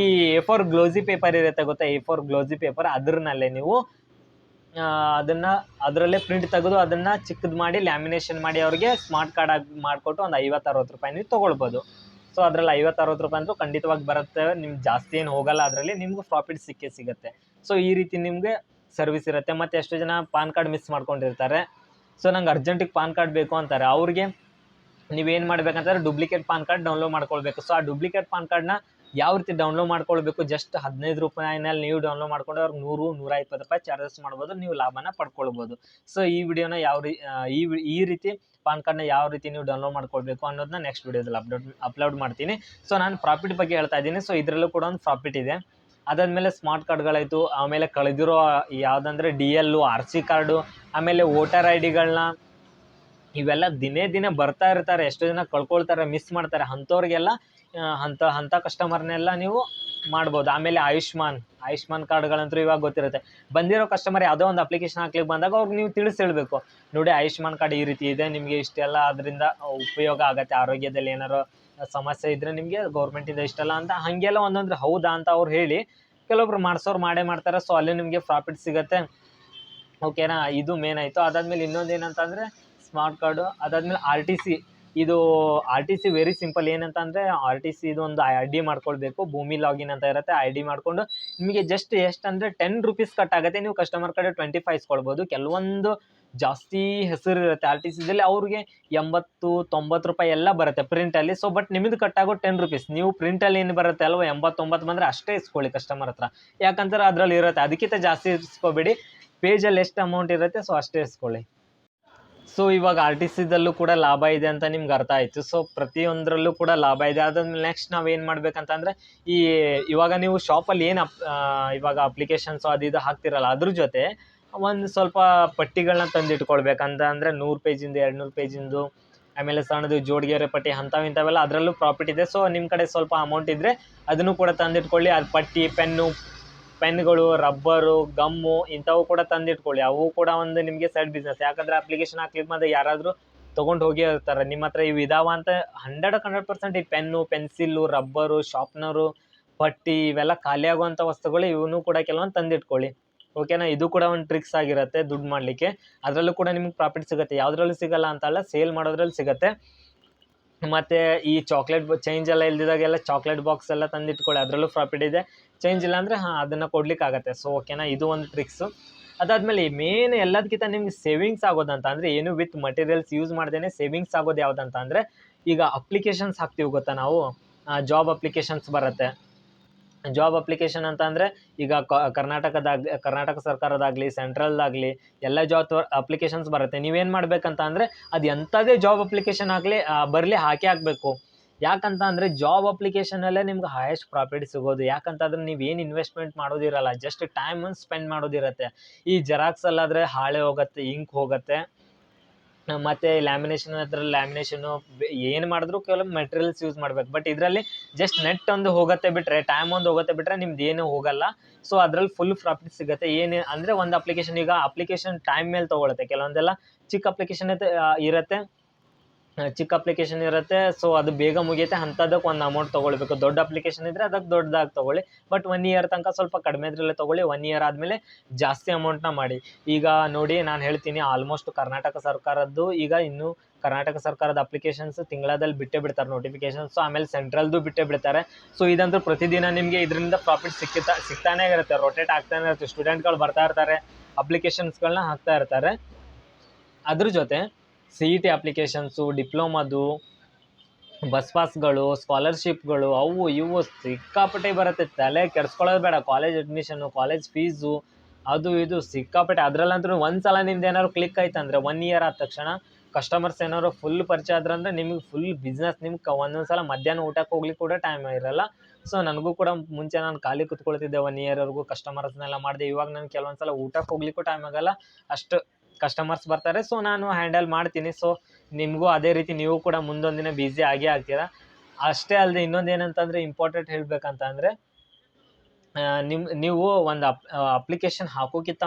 ಈ ಎ ಫೋರ್ ಗ್ಲೋಸಿ ಪೇಪರ್ ಇರುತ್ತೆ ಗೊತ್ತಾ? ಎ ಫೋರ್ ಗ್ಲೋಸಿ ಪೇಪರ್ ಅದ್ರನ್ನಲ್ಲೇ ನೀವು ಅದನ್ನು ಅದನ್ನ ಅದರಲ್ಲೇ ಪ್ರಿಂಟ್ ತೆಗೆದು ಅದನ್ನು ಚಿಕ್ಕದು ಮಾಡಿ ಲ್ಯಾಮಿನೇಷನ್ ಮಾಡಿ ಅವ್ರಿಗೆ ಸ್ಮಾರ್ಟ್ ಕಾರ್ಡ್ ಆಗಿ ಮಾಡಿಕೊಟ್ಟು ಒಂದು ಐವತ್ತು, ಅರವತ್ತು ರೂಪಾಯಿ ನೀವು ತೊಗೊಳ್ಬೋದು. ಸೊ ಅದರಲ್ಲಿ ಐವತ್ತು ಅರವತ್ತು ರೂಪಾಯಿ ಅಂತೂ ಖಂಡಿತವಾಗಿ ಬರುತ್ತೆ. ನಿಮ್ಗೆ ಜಾಸ್ತಿ ಏನು ಹೋಗಲ್ಲ ಅದರಲ್ಲಿ ನಿಮ್ಗೆ ಪ್ರಾಫಿಟ್ ಸಿಕ್ಕೇ ಸಿಗುತ್ತೆ. ಸೊ ಈ ರೀತಿ ನಿಮಗೆ ಸರ್ವಿಸ್ ಇರುತ್ತೆ. ಮತ್ತು ಎಷ್ಟು ಜನ ಪಾನ್ ಕಾರ್ಡ್ ಮಿಸ್ ಮಾಡ್ಕೊಂಡಿರ್ತಾರೆ. ಸೊ ನಂಗೆ ಅರ್ಜೆಂಟಿಗೆ ಪಾನ್ ಕಾರ್ಡ್ ಬೇಕು ಅಂತಾರೆ. ಅವ್ರಿಗೆ ನೀವೇನು ಮಾಡ್ಬೇಕಂತಂದ್ರೆ ಡೂಪ್ಲಿಕೇಟ್ ಪಾನ್ ಕಾರ್ಡ್ ಡೌನ್ಲೋಡ್ ಮಾಡ್ಕೊಳ್ಬೇಕು. ಸೊ ಆ ಡೂಪ್ಲಿಕೇಟ್ ಪಾನ್ ಕಾರ್ಡ್ನ ಯಾವ ರೀತಿ ಡೌನ್ಲೋಡ್ ಮಾಡ್ಕೊಳ್ಬೇಕು? ಜಸ್ಟ್ ಹದಿನೈದು ರೂಪಾಯಿನಲ್ಲಿ ನೀವು ಡೌನ್ಲೋಡ್ ಮಾಡ್ಕೊಂಡು ಅವ್ರಿಗೆ ನೂರು ನೂರ ಇಪ್ಪತ್ತು ರೂಪಾಯಿ ಚಾರ್ಜಸ್ ಮಾಡ್ಬೋದು. ನೀವು ಲಾಭನ ಪಡ್ಕೊಳ್ಬೋದು. ಸೊ ಈ ವಿಡಿಯೋನ ಯಾವ ರೀ ಈ ರೀತಿ ಪಾನ್ ಕಾರ್ಡ್ನ ಯಾವ ರೀತಿ ನೀವು ಡೌನ್ಲೋಡ್ ಮಾಡ್ಕೊಳ್ಬೇಕು ಅನ್ನೋದನ್ನ ನೆಕ್ಸ್ಟ್ ವಿಡಿಯೋದಲ್ಲಿ ಅಪ್ಲೋಡ್ ಅಪ್ಲೋಡ್ ಮಾಡ್ತೀನಿ. ಸೊ ನಾನು ಪ್ರಾಫಿಟ್ ಬಗ್ಗೆ ಹೇಳ್ತಾ ಇದ್ದೀನಿ. ಸೊ ಇದರಲ್ಲೂ ಕೂಡ ಒಂದು ಪ್ರಾಫಿಟ್ ಇದೆ. ಅದಾದಮೇಲೆ ಸ್ಮಾರ್ಟ್ ಕಾರ್ಡ್ಗಳಾಯಿತು ಆಮೇಲೆ ಕಳೆದಿರೋ ಯಾವುದಂದ್ರೆ D L R C card ಆಮೇಲೆ ವೋಟರ್ ಐ ಡಿಗಳನ್ನ ಇವೆಲ್ಲ ದಿನೇ ದಿನೇ ಬರ್ತಾ ಇರ್ತಾರೆ. ಎಷ್ಟೋ ಜನ ಕಳ್ಕೊಳ್ತಾರೆ ಮಿಸ್ ಮಾಡ್ತಾರೆ. ಅಂಥವ್ರಿಗೆಲ್ಲ ಅಂತ ಅಂಥ ಅಂಥ ಕಸ್ಟಮರ್ನೆಲ್ಲ ನೀವು ಮಾಡ್ಬೋದು. ಆಮೇಲೆ ಆಯುಷ್ಮಾನ್ ಆಯುಷ್ಮಾನ್ ಕಾರ್ಡ್ಗಳಂತೂ ಇವಾಗ ಗೊತ್ತಿರುತ್ತೆ. ಬಂದಿರೋ ಕಸ್ಟಮರ್ ಯಾವುದೋ ಒಂದು ಅಪ್ಲಿಕೇಶನ್ ಹಾಕ್ಲಿಕ್ಕೆ ಬಂದಾಗ ಅವ್ರಿಗೆ ನೀವು ತಿಳಿಸಿ ಹೇಳಬೇಕು. ನೋಡಿ, ಆಯುಷ್ಮಾನ್ ಕಾರ್ಡ್ ಈ ರೀತಿ ಇದೆ, ನಿಮಗೆ ಇಷ್ಟೆಲ್ಲ ಅದರಿಂದ ಉಪಯೋಗ ಆಗುತ್ತೆ, ಆರೋಗ್ಯದಲ್ಲಿ ಏನಾರು ಸಮಸ್ಯೆ ಇದ್ದರೆ ನಿಮಗೆ ಗೌರ್ಮೆಂಟಿಂದ ಇಷ್ಟಲ್ಲ ಅಂತ. ಹಾಗೆಲ್ಲ ಒಂದೊಂದ್ರೆ ಹೌದಾ ಅಂತ ಅವ್ರು ಹೇಳಿ, ಕೆಲವೊಬ್ರು ಮಾಡಿಸೋರು ಮಾಡೇ ಮಾಡ್ತಾರೆ ಸೊ ಅಲ್ಲಿ ನಿಮಗೆ ಪ್ರಾಫಿಟ್ ಸಿಗುತ್ತೆ. ಓಕೆನಾ ಇದು ಮೇನ್ ಆಯಿತು. ಅದಾದಮೇಲೆ ಇನ್ನೊಂದು ಏನಂತಂದರೆ ಸ್ಮಾರ್ಟ್ ಕಾರ್ಡು ಅದಾದಮೇಲೆ ಆರ್ ಟಿ ಸಿ ಇದು R T C very simple ಏನಂತ ಅಂದರೆ ಆರ್ ಟಿ ಸಿ ಇದೊಂದು ಐ ಡಿ ಮಾಡ್ಕೊಳ್ಬೇಕು, ಭೂಮಿ ಲಾಗಿನ್ ಅಂತ ಇರುತ್ತೆ ಐ ಡಿ ಮಾಡಿಕೊಂಡು ನಿಮಗೆ ಜಸ್ಟ್ ಎಷ್ಟು ಅಂದರೆ ಟೆನ್ ರುಪೀಸ್ ಕಟ್ ಆಗುತ್ತೆ, ನೀವು ಕಸ್ಟಮರ್ ಕಡೆ ಟ್ವೆಂಟಿ ಫೈವ್ ಇಸ್ಕೊಳ್ಬೋದು ಕೆಲವೊಂದು ಜಾಸ್ತಿ ಹೆಸರು ಇರುತ್ತೆ ಆರ್ ಟಿ ಸಿದಲ್ಲಿ ಅವ್ರಿಗೆ ಎಂಬತ್ತು, ತೊಂಬತ್ತು ರೂಪಾಯಿ ಎಲ್ಲ ಬರುತ್ತೆ ಪ್ರಿಂಟಲ್ಲಿ ಸೊ ಬಟ್ ನಿಮ್ಮದು ಕಟ್ಟಾಗೋ ಟೆನ್ ರುಪೀಸ್ ನೀವು ಪ್ರಿಂಟಲ್ಲಿ ಏನು ಬರುತ್ತೆ ಅಲ್ವ, ಎಂಬತ್ತೊಂಬತ್ತು ಬಂದರೆ ಅಷ್ಟೇ ಇಸ್ಕೊಳ್ಳಿ ಕಸ್ಟಮರ್ ಹತ್ರ. ಯಾಕಂದ್ರೆ ಅದರಲ್ಲಿ ಇರುತ್ತೆ. ಅದಕ್ಕಿಂತ ಜಾಸ್ತಿ ಇಸ್ಕೋಬೇಡಿ. ಪೇಜಲ್ಲಿ ಎಷ್ಟು ಅಮೌಂಟ್ ಇರುತ್ತೆ ಸೊ ಅಷ್ಟೇ ಇಸ್ಕೊಳ್ಳಿ. ಸೊ ಇವಾಗ ಆರ್ ಟಿ ಸಿದಲ್ಲೂ ಕೂಡ ಲಾಭ ಇದೆ ಅಂತ ನಿಮ್ಗೆ ಅರ್ಥ ಆಯಿತು. ಸೊ ಪ್ರತಿಯೊಂದರಲ್ಲೂ ಕೂಡ ಲಾಭ ಇದೆ. ಅದಾದ್ಮೇಲೆ ನೆಕ್ಸ್ಟ್ ನಾವು ಏನು ಮಾಡ್ಬೇಕಂತಂದ್ರೆ ಈ ಇವಾಗ ನೀವು ಶಾಪಲ್ಲಿ ಏನು ಅಪ್ ಇವಾಗ ಅಪ್ಲಿಕೇಶನ್ಸು ಅದು ಇದು ಹಾಕ್ತಿರಲ್ಲ, ಅದ್ರ ಜೊತೆ ಒಂದು ಸ್ವಲ್ಪ ಪಟ್ಟಿಗಳನ್ನ ತಂದಿಟ್ಕೊಳ್ಬೇಕಂತ ಅಂದರೆ ನೂರು ಪೇಜಿಂದು ಎರಡು ನೂರು ಪೇಜಿಂದು, ಆಮೇಲೆ ಸಣ್ಣದು ಜೋಡಿಗೆರೆ ಪಟ್ಟಿ ಅಂಥವು ಇಂಥವೆಲ್ಲ ಅದರಲ್ಲೂ ಪ್ರಾಫಿಟ್ ಇದೆ. ಸೊ ನಿಮ್ಮ ಕಡೆ ಸ್ವಲ್ಪ ಅಮೌಂಟ್ ಇದ್ದರೆ ಅದನ್ನು ಕೂಡ ತಂದಿಟ್ಕೊಳ್ಳಿ. ಅದು ಪಟ್ಟಿ, ಪೆನ್ನು ಪೆನ್ಗಳು, ರಬ್ಬರು, ಗಮ್ಮು ಇಂಥವು ಕೂಡ ತಂದಿಟ್ಕೊಳ್ಳಿ. ಅವು ಕೂಡ ಒಂದು ನಿಮಗೆ ಸೈಡ್ ಬಿಸ್ನೆಸ್ ಯಾಕಂದರೆ ಅಪ್ಲಿಕೇಶನ್ ಹಾಕ್ಲಿಕ್ಕೆ ಮತ್ತೆ ಯಾರಾದರೂ ತೊಗೊಂಡು ಹೋಗಿ ಇರ್ತಾರೆ. ನಿಮ್ಮ ಹತ್ರ ಇವು ಇದಾವ ಅಂತ ಹಂಡ್ರೆಡ್ ಹಂಡ್ರೆಡ್ ಪರ್ಸೆಂಟ್ ಈ ಪೆನ್ನು ಪೆನ್ಸಿಲ್ಲು ರಬ್ಬರು ಶಾರ್ಪ್ನರು ಪಟ್ಟಿ ಇವೆಲ್ಲ ಖಾಲಿ ಆಗುವಂಥ ವಸ್ತುಗಳು ಇವನು ಕೂಡ ಕೆಲವೊಂದು ತಂದಿಟ್ಕೊಳ್ಳಿ. ಓಕೆನಾ ಇದು ಕೂಡ ಒಂದು ಟ್ರಿಕ್ಸ್ ಆಗಿರುತ್ತೆ ದುಡ್ಡು ಮಾಡಲಿಕ್ಕೆ. ಅದರಲ್ಲೂ ಕೂಡ ನಿಮ್ಗೆ ಪ್ರಾಫಿಟ್ ಸಿಗುತ್ತೆ. ಯಾವುದ್ರಲ್ಲೂ ಸಿಗಲ್ಲ ಅಂತಲ್ಲ ಸೇಲ್ ಮಾಡೋದ್ರಲ್ಲಿ ಸಿಗುತ್ತೆ. ಮತ್ತು ಈ ಚಾಕ್ಲೇಟ್ ಚೇಂಜ್ ಎಲ್ಲ ಇಲ್ದಿದಾಗೆಲ್ಲ ಚಾಕ್ಲೇಟ್ ಬಾಕ್ಸ್ ಎಲ್ಲ ತಂದಿಟ್ಕೊಳ್ಳಿ. ಅದರಲ್ಲೂ ಪ್ರಾಫಿಟ್ ಇದೆ. ಚೇಂಜ್ ಇಲ್ಲ ಅಂದರೆ, ಹಾಂ, ಅದನ್ನು ಕೊಡ್ಲಿಕ್ಕೆ ಆಗುತ್ತೆ ಸೊ ಓಕೆನಾ ಇದು ಒಂದು ಟ್ರಿಕ್ಸು ಅದಾದಮೇಲೆ ಮೇನ್ ಎಲ್ಲದಕ್ಕಿಂತ ನಿಮ್ಗೆ ಸೇವಿಂಗ್ಸ್ ಆಗೋದಂತ ಅಂದರೆ, ಏನು ವಿತ್ ಮಟೀರಿಯಲ್ಸ್ ಯೂಸ್ ಮಾಡ್ದೇ ಸೇವಿಂಗ್ಸ್ ಆಗೋದು ಯಾವುದಂತ ಅಂದರೆ, ಈಗ ಅಪ್ಲಿಕೇಶನ್ಸ್ ಹಾಕ್ತೀವಿ ಗೊತ್ತಾ ನಾವು? ಜಾಬ್ ಅಪ್ಲಿಕೇಶನ್ಸ್ ಬರುತ್ತೆ. ಜಾಬ್ ಅಪ್ಲಿಕೇಶನ್ ಅಂತ ಅಂದರೆ, ಈಗ ಕರ್ನಾಟಕದಾಗ, ಕರ್ನಾಟಕ ಸರ್ಕಾರದಾಗಲಿ ಸೆಂಟ್ರಲ್ದಾಗಲಿ ಎಲ್ಲ ಜಾಬ್ ಅಪ್ಲಿಕೇಶನ್ಸ್ ಬರುತ್ತೆ. ನೀವೇನು ಮಾಡ್ಬೇಕಂತ ಅಂದರೆ, ಅದು ಎಂಥದೇ ಜಾಬ್ ಅಪ್ಲಿಕೇಶನ್ ಆಗಲಿ ಬರಲಿ ಹಾಕಿ ಹಾಕಬೇಕು. ಯಾಕಂತ ಅಂದರೆ ಜಾಬ್ ಅಪ್ಲಿಕೇಶನಲ್ಲೇ ನಿಮ್ಗೆ ಹೈಯೆಸ್ಟ್ ಪ್ರಾಫಿಟ್ ಸಿಗೋದು. ಯಾಕಂತಂದ್ರೆ ನೀವು ಏನು ಇನ್ವೆಸ್ಟ್ಮೆಂಟ್ ಮಾಡೋದಿರಲ್ಲ ಜಸ್ಟ್ ಟೈಮ್ ಸ್ಪೆಂಡ್ ಮಾಡೋದಿರತ್ತೆ. ಈ ಜೆರಾಕ್ಸ್ ಅಲ್ಲಾದ್ರೆ ಹಾಳೆ ಹೋಗುತ್ತೆ ಇಂಕ್ ಹೋಗುತ್ತೆ. ಮತ್ತು ಲ್ಯಾಮಿನೇಷನ್ ಹತ್ರ ಲ್ಯಾಮಿನೇಷನು ಏನು ಮಾಡಿದ್ರು ಕೆಲವು ಮೆಟೀರಿಯಲ್ಸ್ ಯೂಸ್ ಮಾಡ್ಬೇಕು. ಬಟ್ ಇದರಲ್ಲಿ ಜಸ್ಟ್ ನೆಟ್ ಒಂದು ಹೋಗುತ್ತೆ ಬಿಟ್ಟರೆ ಟೈಮ್ ಒಂದು ಹೋಗುತ್ತೆ ಬಿಟ್ಟರೆ ನಿಮ್ದು ಏನು ಹೋಗಲ್ಲ. ಸೊ ಅದ್ರಲ್ಲಿ ಫುಲ್ ಪ್ರಾಫಿಟ್ ಸಿಗುತ್ತೆ. ಏನು ಅಂದರೆ ಒಂದು ಅಪ್ಲಿಕೇಶನ್ ಈಗ ಅಪ್ಲಿಕೇಶನ್ ಟೈಮ್ ಮೇಲೆ ತೊಗೊಳುತ್ತೆ. ಕೆಲವೊಂದೆಲ್ಲ ಚಿಕ್ಕ ಅಪ್ಲಿಕೇಶನ್ ಇರುತ್ತೆ. ಚಿಕ್ಕ ಅಪ್ಲಿಕೇಶನ್ ಇರುತ್ತೆ. ಸೊ ಅದು ಬೇಗ ಮುಗಿಯುತ್ತೆ. ಅಂಥದ್ದಕ್ಕೆ ಒಂದು ಅಮೌಂಟ್ ತೊಗೊಳ್ಬೇಕು. ದೊಡ್ಡ ಅಪ್ಲಿಕೇಶನ್ ಇದ್ದರೆ ಅದಕ್ಕೆ ದೊಡ್ಡದಾಗಿ ತೊಗೊಳ್ಳಿ. ಬಟ್ ಒನ್ ಇಯರ್ ತನಕ ಸ್ವಲ್ಪ ಕಡಿಮೆ ಇದ್ರಲ್ಲೇ ತೊಗೊಳ್ಳಿ. ಒನ್ ಇಯರ್ ಆದಮೇಲೆ ಜಾಸ್ತಿ ಅಮೌಂಟ್ನ ಮಾಡಿ. ಈಗ ನೋಡಿ, ನಾನು ಹೇಳ್ತೀನಿ ಆಲ್ಮೋಸ್ಟ್ ಕರ್ನಾಟಕ ಸರ್ಕಾರದ್ದು ಈಗ ಇನ್ನು ಕರ್ನಾಟಕ ಸರ್ಕಾರದ ಅಪ್ಲಿಕೇಶನ್ಸ್ ತಿಂಗಳದಲ್ಲಿ ಬಿಟ್ಟೇ ಬಿಡ್ತಾರೆ ನೋಟಿಫಿಕೇಶನ್ಸ್ ಆಮೇಲೆ ಸೆಂಟ್ರಲ್ದು ಬಿಟ್ಟೇ ಬಿಡ್ತಾರೆ. ಸೊ ಇದಂತೂ ಪ್ರತಿದಿನ ನಿಮಗೆ ಇದರಿಂದ ಪ್ರಾಫಿಟ್ ಸಿಕ್ಕಿತಾ, ಸಿಕ್ತಾನೆ ಇರುತ್ತೆ. ರೊಟೇಟ್ ಆಗ್ತಾನೆ ಇರುತ್ತೆ. ಸ್ಟೂಡೆಂಟ್ಗಳು ಬರ್ತಾ ಇರ್ತಾರೆ. ಅಪ್ಲಿಕೇಶನ್ಸ್ಗಳನ್ನ ಹಾಕ್ತಾ ಇರ್ತಾರೆ. ಅದ್ರ ಜೊತೆ ಸಿ ಇ ಟಿ ಅಪ್ಲಿಕೇಶನ್ಸು, ಡಿಪ್ಲೊಮದು ಬಸ್ ಪಾಸ್ಗಳು ಸ್ಕಾಲರ್ಶಿಪ್ಗಳು, ಅವು ಇವು ಸಿಕ್ಕಾಪಟ್ಟೆ ಬರುತ್ತೆ. ತಲೆ ಕೆಡ್ಸ್ಕೊಳ್ಳೋದು ಬೇಡ. ಕಾಲೇಜ್ ಅಡ್ಮಿಷನ್ನು, ಕಾಲೇಜ್ ಫೀಸು, ಅದು ಇದು ಸಿಕ್ಕಾಪಟ್ಟೆ. ಅದರಲ್ಲಂತೂ ಒಂದು ಸಲ ನಿಮ್ದು ಏನಾದ್ರು ಕ್ಲಿಕ್ ಆಯ್ತು ಅಂದರೆ ಒನ್ ಇಯರ್ ಆದ ತಕ್ಷಣ ಕಸ್ಟಮರ್ಸ್ ಏನಾದ್ರು ಫುಲ್ ಪರಿಚಯ ಆದ್ರಂದ್ರೆ ನಿಮಗೆ ಫುಲ್ ಬಿಸ್ನೆಸ್, ನಿಮ್ಗೆ ಒಂದೊಂದು ಸಲ ಮಧ್ಯಾಹ್ನ ಊಟಕ್ಕೆ ಹೋಗ್ಲಿಕ್ಕೆ ಕೂಡ ಟೈಮ್ ಇರಲ್ಲ. ಸೊ ನನಗೂ ಕೂಡ ಮುಂಚೆ ನಾನು ಖಾಲಿ ಕುತ್ಕೊಳ್ತಿದ್ದೆ ಒನ್ ಇಯರ್ವರೆಗೂ ಕಸ್ಟಮರ್ಸ್ನೆಲ್ಲ ಮಾಡಿದೆ. ಇವಾಗ ನಾನು ಕೆಲವೊಂದು ಸಲ ಊಟಕ್ಕೆ ಹೋಗ್ಲಿಕ್ಕೂ ಟೈಮ್ ಆಗಲ್ಲ. ಅಷ್ಟು ಕಸ್ಟಮರ್ಸ್ ಬರ್ತಾರೆ. ಸೊ ನಾನು ಹ್ಯಾಂಡಲ್ ಮಾಡ್ತೀನಿ. ಸೊ ನಿಮಗೂ ಅದೇ ರೀತಿ ನೀವು ಕೂಡ ಮುಂದೊಂದಿನ ಬ್ಯುಸಿ ಆಗೇ ಆಗ್ತೀರಾ? ಅಷ್ಟೇ ಅಲ್ಲದೆ ಇನ್ನೊಂದು ಏನಂತಂದರೆ ಇಂಪಾರ್ಟೆಂಟ್ ಹೇಳಬೇಕಂತ ಅಂದರೆ ನಿಮ್ಮ ನೀವು ಒಂದು ಅಪ್ ಅಪ್ಲಿಕೇಶನ್ ಹಾಕೋಕ್ಕಿಂತ